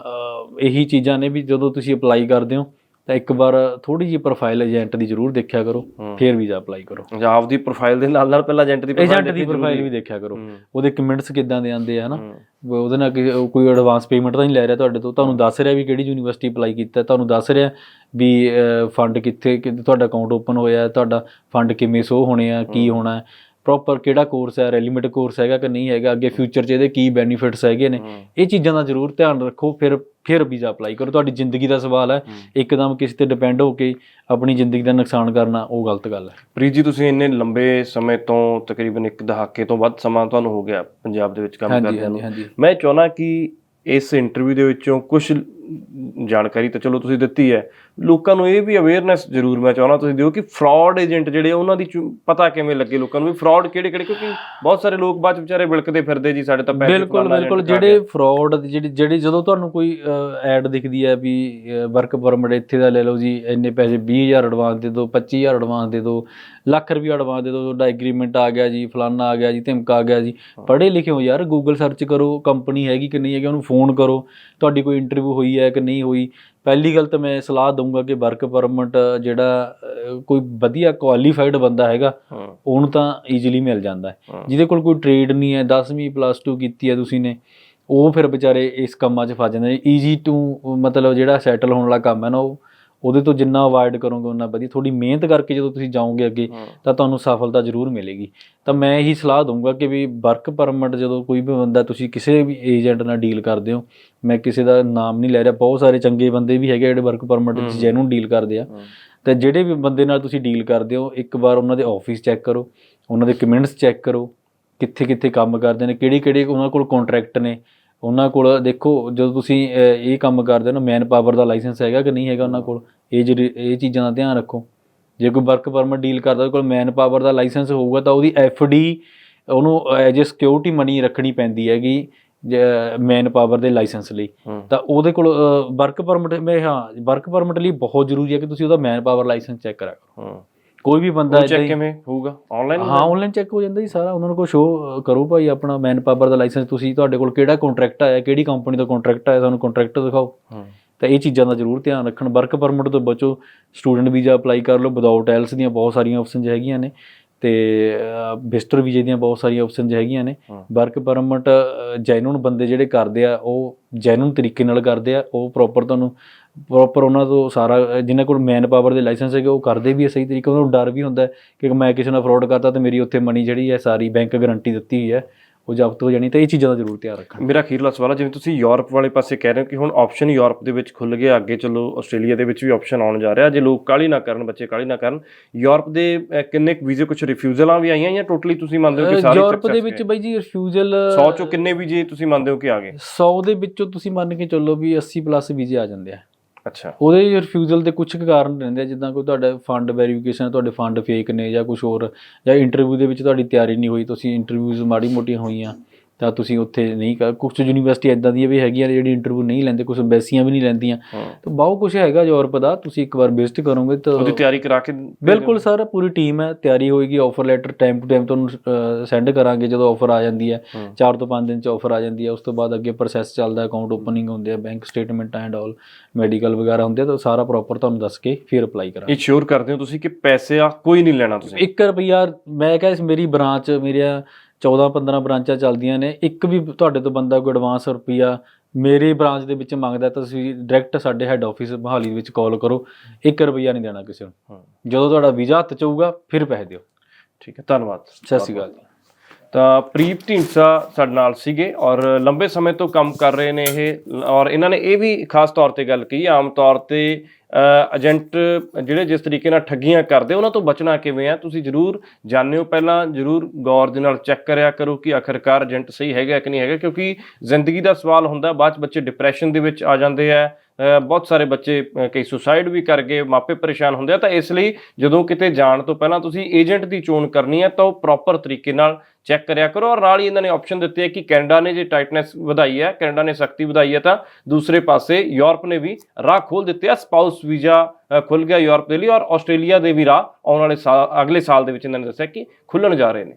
ਇਹੀ ਚੀਜ਼ਾਂ ਨੇ ਵੀ ਜਦੋਂ ਤੁਸੀਂ ਅਪਲਾਈ ਕਰਦੇ ਹੋ ਤਾਂ ਇੱਕ ਵਾਰ ਥੋੜੀ ਜਿਹੀ ਪ੍ਰੋਫਾਈਲ ਏਜੰਟ ਦੀ ਜ਼ਰੂਰ ਦੇਖਿਆ ਕਰੋ ਫਿਰ ਵੀਜ਼ਾ ਅਪਲਾਈ ਕਰੋ। ਪੰਜਾਬ ਦੀ ਪ੍ਰੋਫਾਈਲ ਦੇ ਨਾਲ ਨਾਲ ਪਹਿਲਾਂ ਏਜੰਟ ਦੀ ਏਜੰਟ ਦੀ ਪ੍ਰੋਫਾਈਲ ਵੀ ਦੇਖਿਆ ਕਰੋ। ਉਹਦੇ ਕਮੈਂਟਸ ਕਿੱਦਾਂ ਦੇ ਆਉਂਦੇ ਆ ਹਨਾ? ਉਹਦੇ ਨਾਲ ਕੋਈ ਐਡਵਾਂਸ ਪੇਮੈਂਟ ਤਾਂ ਨਹੀਂ ਲੈ ਰਿਹਾ ਤੁਹਾਡੇ ਤੋਂ। ਤੁਹਾਨੂੰ ਦੱਸ ਰਿਹਾ ਵੀ ਕਿਹੜੀ ਯੂਨੀਵਰਸਿਟੀ ਅਪਲਾਈ ਕੀਤਾ ਤੁਹਾਨੂੰ ਦੱਸ ਰਿਹਾ ਵੀ ਫੰਡ ਕਿੱਥੇ ਤੁਹਾਡਾ ਅਕਾਊਂਟ ਓਪਨ ਹੋਇਆ ਤੁਹਾਡਾ ਫੰਡ ਕਿਵੇਂ ਸ਼ੋ ਹੋਣੇ ਆ ਕੀ ਹੋਣਾ ਪ੍ਰੋਪਰ ਕਿਹੜਾ ਕੋਰਸ ਹੈ ਰੈਲੀਮੈਂਟ ਕੋਰਸ ਹੈਗਾ ਕਿ ਨਹੀਂ ਹੈਗਾ ਅੱਗੇ ਫਿਊਚਰ 'ਚ ਇਹਦੇ ਕੀ ਬੈਨੀਫਿਟਸ ਹੈਗੇ ਨੇ। ਇਹ ਚੀਜ਼ਾਂ ਦਾ ਜ਼ਰੂਰ ਧਿਆਨ ਰੱਖੋ ਫਿਰ ਫਿਰ ਵੀਜ਼ਾ ਅਪਲਾਈ ਕਰੋ। ਤੁਹਾਡੀ ਜ਼ਿੰਦਗੀ ਦਾ ਸਵਾਲ ਹੈ ਇੱਕਦਮ ਕਿਸੇ ਤੇ ਡਿਪੈਂਡ ਹੋ ਕੇ ਆਪਣੀ ਜ਼ਿੰਦਗੀ ਦਾ ਨੁਕਸਾਨ ਕਰਨਾ ਉਹ ਗਲਤ ਗੱਲ ਹੈ। ਪ੍ਰੀਤ ਜੀ ਤੁਸੀਂ ਇੰਨੇ ਲੰਬੇ ਸਮੇਂ ਤੋਂ ਤਕਰੀਬਨ ਇੱਕ ਦਹਾਕੇ ਤੋਂ ਵੱਧ ਸਮਾਂ ਤੁਹਾਨੂੰ ਹੋ ਗਿਆ ਪੰਜਾਬ ਦੇ ਵਿੱਚ ਕੰਮ ਹਾਂਜੀ ਨੂੰ। ਮੈਂ ਚਾਹੁੰਦਾ ਕਿ ਇਸ ਇੰਟਰਵਿਊ ਦੇ ਵਿੱਚੋਂ ਕੁਝ ਜਾਣਕਾਰੀ ਤਾਂ ਚਲੋ ਤੁਸੀਂ ਦਿੱਤੀ ਹੈ ਲੋਕਾਂ ਨੂੰ ਇਹ ਵੀ ਅਵੇਅਰਨੈਸ ਜ਼ਰੂਰ ਮੈਂ ਚਾਹੁੰਦਾ ਤੁਸੀਂ ਦਿਓ ਕਿ ਫਰਾਡ ਏਜੰਟ ਜਿਹੜੇ ਉਹਨਾਂ ਦੀ ਪਤਾ ਕਿਵੇਂ ਲੱਗੇ ਲੋਕਾਂ ਨੂੰ ਵੀ ਫਰਾਡ ਕਿਹੜੇ ਕਿਹੜੇ ਕਿਉਂਕਿ ਬਹੁਤ ਸਾਰੇ ਲੋਕ ਬਾਅਦ ਵਿਚਾਰੇ ਵਿਲਕਦੇ ਫਿਰਦੇ ਜੀ ਸਾਡੇ ਤਾਂ ਪੈਸੇ ਬਿਲਕੁਲ ਬਿਲਕੁਲ ਜਿਹੜੇ। ਫਰਾਡ ਜਿਹੜੀ ਜਿਹੜੀ ਜਦੋਂ ਤੁਹਾਨੂੰ ਕੋਈ ਐਡ ਦਿਖਦੀ ਹੈ ਵੀ ਵਰਕ ਪਰਮਿਟ ਇੱਥੇ ਦਾ ਲੈ ਲਓ ਜੀ ਇੰਨੇ ਪੈਸੇ 20000 ਐਡਵਾਂਸ ਦੇ ਦਿਓ 25000 ਐਡਵਾਂਸ ਦੇ ਦਿਓ ਲੱਖ ਰੁਪਏ ਐਡਵਾਂਸ ਦੇ ਦਿਓ ਤੁਹਾਡਾ ਐਗਰੀਮੈਂਟ ਆ ਗਿਆ ਜੀ ਫਲਾਨਾ ਆ ਗਿਆ ਜੀ ਧਮਕਾ ਆ ਗਿਆ ਜੀ ਪੜ੍ਹੇ ਲਿਖੇ ਹੋ ਯਾਰ ਗੂਗਲ ਸਰਚ ਕਰੋ ਕੰਪਨੀ ਹੈਗੀ ਕਿ ਨਹੀਂ ਹੈਗੀ ਉਹਨੂੰ ਫੋਨ ਕਰੋ ਤੁਹਾਡੀ ਕੋਈ ਇੰਟਰਵਿਊ ਹੋਈ ਹੈ ਕਿ ਨਹੀਂ ਹੋਈ ਪਹਿਲੀ ਗੱਲ ਤਾਂ ਮੈਂ ਸਲਾਹ ਦਊਂਗਾ ਕਿ ਵਰਕ ਪਰਮਿਟ ਜਿਹੜਾ ਕੋਈ ਵਧੀਆ ਕੁਆਲੀਫਾਈਡ ਬੰਦਾ ਹੈਗਾ ਉਹਨੂੰ ਤਾਂ ਈਜ਼ੀਲੀ ਮਿਲ ਜਾਂਦਾ ਹੈ। ਜਿਹਦੇ ਕੋਲ ਕੋਈ ਟ੍ਰੇਡ ਨਹੀਂ ਹੈ 10ਵੀਂ ਪਲੱਸ 2 ਕੀਤੀ ਹੈ ਤੁਸੀਂ ਨੇ ਉਹ ਫਿਰ ਵਿਚਾਰੇ ਇਸ ਕੰਮਾਂ 'ਚ ਫਸ ਜਾਂਦੇ ਈਜ਼ੀ ਟੂ ਮਤਲਬ ਜਿਹੜਾ ਸੈਟਲ ਹੋਣ ਵਾਲਾ ਕੰਮ ਹੈ ਨਾ ਉਹ ਉਹਦੇ ਤੋਂ ਜਿੰਨਾ ਅਵਾਇਡ ਕਰੋਗੇ ਉਹਨਾਂ ਵਧੀਆ ਥੋੜੀ ਮਿਹਨਤ ਕਰਕੇ ਜਦੋਂ ਤੁਸੀਂ ਜਾਓਗੇ ਅੱਗੇ। ਤਾਂ ਤੁਹਾਨੂੰ ਸਫਲਤਾ ਜ਼ਰੂਰ ਮਿਲੇਗੀ ਤਾਂ ਮੈਂ ਇਹੀ ਸਲਾਹ ਦਊਂਗਾ ਕਿ ਵੀ ਵਰਕ ਪਰਮਿਟ ਜਦੋਂ ਕੋਈ ਵੀ ਬੰਦਾ ਤੁਸੀਂ ਕਿਸੇ ਵੀ ਏਜੰਟ ਨਾਲ ਡੀਲ ਕਰਦੇ ਹੋ ਮੈਂ ਕਿਸੇ ਦਾ ਨਾਮ ਨਹੀਂ ਲੈ ਰਿਹਾ ਬਹੁਤ ਸਾਰੇ ਚੰਗੇ ਬੰਦੇ ਵੀ ਹੈਗੇ ਜਿਹੜੇ ਵਰਕ ਪਰਮਿਟ। ਵਿੱਚ ਜੈਨੂਨ ਡੀਲ ਕਰਦੇ ਆ। ਤੇ ਜਿਹੜੇ ਵੀ ਬੰਦੇ ਨਾਲ ਤੁਸੀਂ ਡੀਲ ਕਰਦੇ ਹੋ ਇੱਕ ਵਾਰ ਉਹਨਾਂ ਦੇ ਆਫਿਸ ਚੈੱਕ ਕਰੋ ਉਹਨਾਂ ਦੇ ਕਮੈਂਟਸ ਚੈੱਕ ਕਰੋ ਕਿੱਥੇ ਕਿੱਥੇ ਕੰਮ ਕਰਦੇ ਨੇ ਕਿਹੜੀ ਕਿਹੜੇ ਉਹਨਾਂ ਕੋਲ ਕੰਟਰੈਕਟ ਨੇ ਉਹਨਾਂ ਕੋਲ ਦੇਖੋ ਜਦੋਂ ਤੁਸੀਂ ਇਹ ਕੰਮ ਕਰਦੇ ਹੋ ਨਾ ਮੈਨ ਪਾਵਰ ਦਾ ਲਾਇਸੈਂਸ ਹੈਗਾ ਕਿ ਨਹੀਂ ਹੈਗਾ ਉਹਨਾਂ ਕੋਲ ਇਹ ਜਿਹੜੀ ਇਹ ਚੀਜ਼ਾਂ ਦਾ ਧਿਆਨ ਰੱਖੋ। ਜੇ ਕੋਈ ਵਰਕ ਪਰਮਿਟ ਡੀਲ ਕਰਦਾ ਉਹਦੇ ਕੋਲ ਮੈਨ ਪਾਵਰ ਦਾ ਲਾਇਸੈਂਸ ਹੋਊਗਾ ਤਾਂ ਉਹਦੀ ਡੀ ਉਹਨੂੰ ਐਜ ਅ ਸਿਕਿਉਰਿਟੀ ਮਨੀ ਰੱਖਣੀ ਪੈਂਦੀ ਹੈਗੀ ਮੈਨ ਪਾਵਰ ਦੇ ਲਾਇਸੈਂਸ ਲਈ। ਤਾਂ ਉਹਦੇ ਕੋਲ ਵਰਕ ਪਰਮਿਟ ਮੈਂ ਹਾਂ ਵਰਕ ਪਰਮਿਟ ਲਈ ਬਹੁਤ ਜ਼ਰੂਰੀ ਹੈ ਕਿ ਤੁਸੀਂ ਉਹਦਾ ਮੈਨ ਪਾਵਰ ਲਾਇਸੈਂਸ ਚੈੱਕ ਕਰਾ ਕਰੋ। ਹਾਂ। ਕੋਈ ਵੀ ਬੰਦਾ ਏਦਾਂ ਚੈੱਕ ਕਿਵੇਂ ਹੋਊਗਾ? ਆਨਲਾਈਨ ਹਾਂ ਆਨਲਾਈਨ ਚੈੱਕ ਹੋ ਜਾਂਦਾ ਜੀ ਸਾਰਾ। ਉਹਨਾਂ ਨੂੰ ਕੋ ਸ਼ੋ ਕਰੋ ਭਾਈ ਆਪਣਾ ਮੈਨ ਪਾਵਰ ਦਾ ਲਾਇਸੈਂਸ ਤੁਸੀਂ ਤੁਹਾਡੇ ਕੋਲ ਕਿਹੜਾ ਕੰਟਰੈਕਟ ਆਇਆ ਕਿਹੜੀ ਕੰਪਨੀ ਦਾ ਕੰਟਰੈਕਟ ਆਇਆ ਤੁਹਾਨੂੰ ਕੰਟਰੈਕਟ ਦਿਖਾਓ। ਤਾਂ ਇਹ ਚੀਜ਼ਾਂ ਦਾ ਜ਼ਰੂਰ ਧਿਆਨ ਰੱਖਣ। ਵਰਕ ਪਰਮਿਟ ਤੋਂ ਬਚੋ। ਸਟੂਡੈਂਟ ਵੀਜ਼ਾ ਅਪਲਾਈ ਕਰ ਲਓ। ਵਿਦਆਊਟ ਐਲਸ ਦੀਆਂ ਬਹੁਤ ਸਾਰੀਆਂ ਆਪਸ਼ਨਸ ਹੈਗੀਆਂ ਨੇ। ਤੇ ਵਿਜ਼ਟਰ ਵੀਜ਼ੇ ਦੀਆਂ ਬਹੁਤ ਸਾਰੀਆਂ ਆਪਸ਼ਨਸ ਹੈਗੀਆਂ ਨੇ। ਵਰਕ ਪਰਮਿਟ ਜੈਨੂਨ ਬੰਦੇ ਜਿਹੜੇ ਕਰਦੇ ਆ ਉਹ ਜੈਨੂਨ ਤਰੀਕੇ ਨਾਲ ਕਰਦੇ ਆ ਉਹ ਪ੍ਰੋਪਰ ਤੁਹਾਨੂੰ ਪ੍ਰੋਪਰ ਉਹਨਾਂ ਤੋਂ ਸਾਰਾ ਜਿਨ੍ਹਾਂ ਕੋਲ ਮੈਨ ਪਾਵਰ ਦੇ ਲਾਇਸੈਂਸ ਹੈਗੇ ਉਹ ਕਰਦੇ ਵੀ ਆ ਸਹੀ ਤਰੀਕੇ ਉਹਨਾਂ ਨੂੰ ਡਰ ਵੀ ਹੁੰਦਾ ਹੈ ਕਿ ਮੈਂ ਕਿਸੇ ਨਾਲ ਫਰਾਡ ਕਰਤਾ ਤੇ ਮੇਰੀ ਉੱਥੇ ਮਨੀ ਜਿਹੜੀ ਹੈ ਸਾਰੀ ਬੈਂਕ ਗਾਰੰਟੀ ਦਿੱਤੀ ਹੋਈ ਹੈ ਉਹ ਜ਼ਬਤ ਹੋ ਜਾਣੀ। ਤਾਂ ਇਹ ਚੀਜ਼ਾਂ ਦਾ ਜ਼ਰੂਰ ਧਿਆਨ ਰੱਖਣਾ। ਮੇਰਾ ਅਖੀਰਲਾ ਸਵਾਲ ਹੈ ਜਿਵੇਂ ਤੁਸੀਂ ਯੂਰਪ ਵਾਲੇ ਪਾਸੇ ਕਹਿ ਰਹੇ ਹੋ ਕਿ ਹੁਣ ਆਪਸ਼ਨ ਯੂਰਪ ਦੇ ਵਿੱਚ ਖੁੱਲ ਗਿਆ ਅੱਗੇ ਚਲੋ ਆਸਟ੍ਰੇਲੀਆ ਦੇ ਵਿੱਚ ਵੀ ਆਪਸ਼ਨ ਆਉਣ ਜਾ ਰਿਹਾ ਜੇ ਲੋਕ ਕਾਲੀ ਨਾ ਕਰਨ ਬੱਚੇ ਕਾਲੀ ਨਾ ਕਰਨ ਯੂਰਪ ਦੇ ਕਿੰਨੇ ਵੀਜ਼ੇ ਕੁਝ ਰਿਫਿਊਜ਼ਲਾਂ ਵੀ ਆਈਆਂ ਜਾਂ ਟੋਟਲੀ ਤੁਸੀਂ ਮੰਨਦੇ ਹੋ ਕਿ ਸਾਰੇ ਯੂਰਪ ਦੇ ਵਿੱਚ ਬਈ ਜੀ ਰਿਫਿਊਜ਼ਲ 100 ਚੋਂ ਕਿੰਨੇ ਵੀਜ਼ੇ ਤੁਸੀਂ ਮੰਨਦੇ ਹੋ ਕਿ ਆ ਗਏ? 100 ਦੇ ਵਿੱਚੋਂ ਤੁਸੀਂ ਮੰਨ ਕੇ ਚੱਲੋ ਵੀ 80 ਪਲੱਸ ਵੀਜ਼ੇ ਆ ਜਾਂਦੇ ਆ। ਅੱਛਾ। ਉਹਦੇ ਰਿਫਿਊਜ਼ਲ ਦੇ ਕੁਝ ਕੁ ਕਾਰਨ ਰਹਿੰਦੇ ਆ, ਜਿੱਦਾਂ ਕੋਈ ਤੁਹਾਡਾ ਫੰਡ ਵੈਰੀਫਿਕੇਸ਼ਨ ਤੁਹਾਡੇ ਫੰਡ ਫੇਕ ਨੇ ਜਾਂ ਕੁਝ ਹੋਰ, ਜਾਂ ਇੰਟਰਵਿਊ ਦੇ ਵਿੱਚ ਤੁਹਾਡੀ ਤਿਆਰੀ ਨਹੀਂ ਹੋਈ, ਤੁਸੀਂ ਇੰਟਰਵਿਊਜ਼ ਮਾੜੀ ਮੋਟੀਆਂ ਹੋਈਆਂ। ਤਾਂ ਤੁਸੀਂ ਉੱਥੇ ਨਹੀਂ ਕਰ ਕੁਝ ਯੂਨੀਵਰਸਿਟੀ ਇਦਾਂ ਦੀਆਂ ਵੀ ਹੈਗੀਆਂ ਜਿਹੜੀ ਇੰਟਰਵਿਊ ਨਹੀਂ ਲੈਂਦੇ ਕੁਝ ਐਮਬੈਸੀਆਂ ਵੀ ਨਹੀਂ ਲੈਂਦੀਆਂ। ਤਾਂ ਬਹੁਤ ਕੁਝ ਹੈਗਾ ਯੂਰਪ ਦਾ ਤੁਸੀਂ ਇੱਕ ਵਾਰ ਵਿਜ਼ਿਟ ਕਰੋਗੇ ਤਾਂ ਉਹਦੀ ਤਿਆਰੀ ਕਰਾ ਕੇ ਬਿਲਕੁਲ ਸਰ ਪੂਰੀ ਟੀਮ ਹੈ ਤਿਆਰੀ ਹੋਏਗੀ offer letter time to time ਤੁਹਾਨੂੰ ਸੈਂਡ ਕਰਾਂਗੇ ਜਦੋਂ ਆਫਰ ਆ ਜਾਂਦੀ ਹੈ। ਹੂੰ। 4 ਤੋਂ 5 ਦਿਨ ਚ ਆਫਰ ਆ ਜਾਂਦੀ ਹੈ ਉਸ ਤੋਂ ਬਾਅਦ ਅੱਗੇ ਪ੍ਰੋਸੈਸ ਚੱਲਦਾ ਅਕਾਊਂਟ ਓਪਨਿੰਗ ਹੁੰਦੇ ਆ bank statement and all medical ਵਗੈਰਾ ਹੁੰਦੇ ਤਾਂ ਸਾਰਾ ਪ੍ਰੋਪਰ ਤੁਹਾਨੂੰ ਦੱਸ ਕੇ ਫਿਰ ਅਪਲਾਈ ਕਰਾਂਗੇ। ਇਹ ਸ਼ੋਰ ਕਰਦੇ ਹੋ ਤੁਸੀਂ ਕਿ ਪੈਸੇ ਆ ਕੋਈ ਨਹੀਂ ਲੈਣਾ ਤੁਸੀਂ? 1 ਰੁਪਿਆ ਮੈਂ ਕਿਹਾ ਇਸ ਮੇਰੀ ਬ੍ਰਾਂਚ ਮੇਰੀਆਂ 14 15 ਬ੍ਰਾਂਚਾਂ ਚੱਲਦੀਆਂ ਨੇ ਇੱਕ ਵੀ ਤੁਹਾਡੇ ਤੋਂ ਬੰਦਾ ਕੋਈ ਐਡਵਾਂਸ ਰੁਪਿਆ ਮੇਰੀ ਬ੍ਰਾਂਚ ਦੇ ਵਿੱਚ ਮੰਗਦਾ ਤਾਂ ਤੁਸੀਂ ਡਾਇਰੈਕਟ ਸਾਡੇ ਹੈੱਡ ਆਫਿਸ ਮਹਾਲੀ ਵਿੱਚ ਕਾਲ ਕਰੋ 1 ਰੁਪਿਆ ਨਹੀਂ ਦੇਣਾ ਕਿਸੇ ਨੂੰ। ਜਦੋਂ ਤੁਹਾਡਾ ਵੀਜ਼ਾ ਹੱਥ ਚ ਫਿਰ ਪੈਸੇ ਦਿਓ। ਠੀਕ ਹੈ ਧੰਨਵਾਦ। ਸਤਿ ਸ਼੍ਰੀ ਅਕਾਲ ਤਾਂ ਪ੍ਰੀਤ ਢੀਂਡਸਾ ਸਾਡੇ ਨਾਲ ਸੀਗੇ ਔਰ ਲੰਬੇ ਸਮੇਂ ਤੋਂ ਕੰਮ ਕਰ ਰਹੇ ਨੇ ਇਹ ਔਰ ਇਹਨਾਂ ਨੇ ਇਹ ਵੀ ਖਾਸ ਤੌਰ ਤੇ ਗੱਲ ਕਹੀ, ਆਮ ਤੌਰ ਤੇ ਏਜੰਟ ਜਿਹੜੇ ਜਿਸ ਤਰੀਕੇ ਨਾਲ ਠੱਗੀਆਂ ਕਰਦੇ, ਉਹਨਾਂ ਤੋਂ ਬਚਣਾ ਕਿਵੇਂ ਆ? ਤੁਸੀਂ ਜਰੂਰ ਜਾਣਿਓ ਪਹਿਲਾਂ ਜਰੂਰ ਗੌਰ ਦੇ ਨਾਲ ਚੈੱਕ ਕਰਿਆ ਕਰੋ ਕਿ ਆਖਰਕਾਰ ਏਜੰਟ ਸਹੀ ਹੈਗਾ ਕਿ ਨਹੀਂ ਹੈਗਾ, ਕਿਉਂਕਿ ਜ਼ਿੰਦਗੀ ਦਾ ਸਵਾਲ ਹੁੰਦਾ, ਬਾਅਦ ਚ ਬੱਚੇ ਡਿਪਰੈਸ਼ਨ ਦੇ ਵਿੱਚ ਆ ਜਾਂਦੇ ਆ ਬਹੁਤ ਸਾਰੇ ਬੱਚੇ ਕਈ ਸੁਸਾਈਡ ਵੀ ਕਰ ਗਏ, ਮਾਪੇ ਪਰੇਸ਼ਾਨ ਹੁੰਦੇ ਆ, ਤਾਂ ਇਸ ਲਈ ਜਦੋਂ ਕਿਤੇ ਜਾਣ ਤੋਂ ਪਹਿਲਾਂ ਤੁਸੀਂ ਏਜੰਟ ਦੀ ਚੋਣ ਕਰਨੀ ਹੈ ਤਾਂ ਉਹ ਪ੍ਰੋਪਰ ਤਰੀਕੇ ਨਾਲ ਚੈੱਕ ਕਰਿਆ ਕਰੋ ਔਰ ਨਾਲ ਹੀ ਇਹਨਾਂ ਨੇ ਆਪਸ਼ਨ ਦਿੱਤੇ ਹੈ ਕਿ ਕੈਨੇਡਾ ਨੇ ਜੇ ਟਾਈਟਨੈਸ ਵਧਾਈ ਹੈ, ਕੈਨੇਡਾ ਨੇ ਸਖਤੀ ਵਧਾਈ ਹੈ, ਤਾਂ ਦੂਸਰੇ ਪਾਸੇ ਯੂਰਪ ਨੇ ਵੀ ਰਾਹ ਖੋਲ ਦਿੱਤੇ ਆ ਸਪਾਊਸ ਵੀਜ਼ਾ ਖੁੱਲ ਗਿਆ ਯੂਰਪ ਦੇ ਲਈ ਔਰ ਆਸਟ੍ਰੇਲੀਆ ਦੇ ਵੀ ਰਾਹ ਆਉਣ ਵਾਲੇ ਸਾਲ ਅਗਲੇ ਸਾਲ ਦੇ ਵਿੱਚ ਇਹਨਾਂ ਨੇ ਦੱਸਿਆ ਕਿ ਖੁੱਲਣ ਜਾ ਰਹੇ ਨੇ।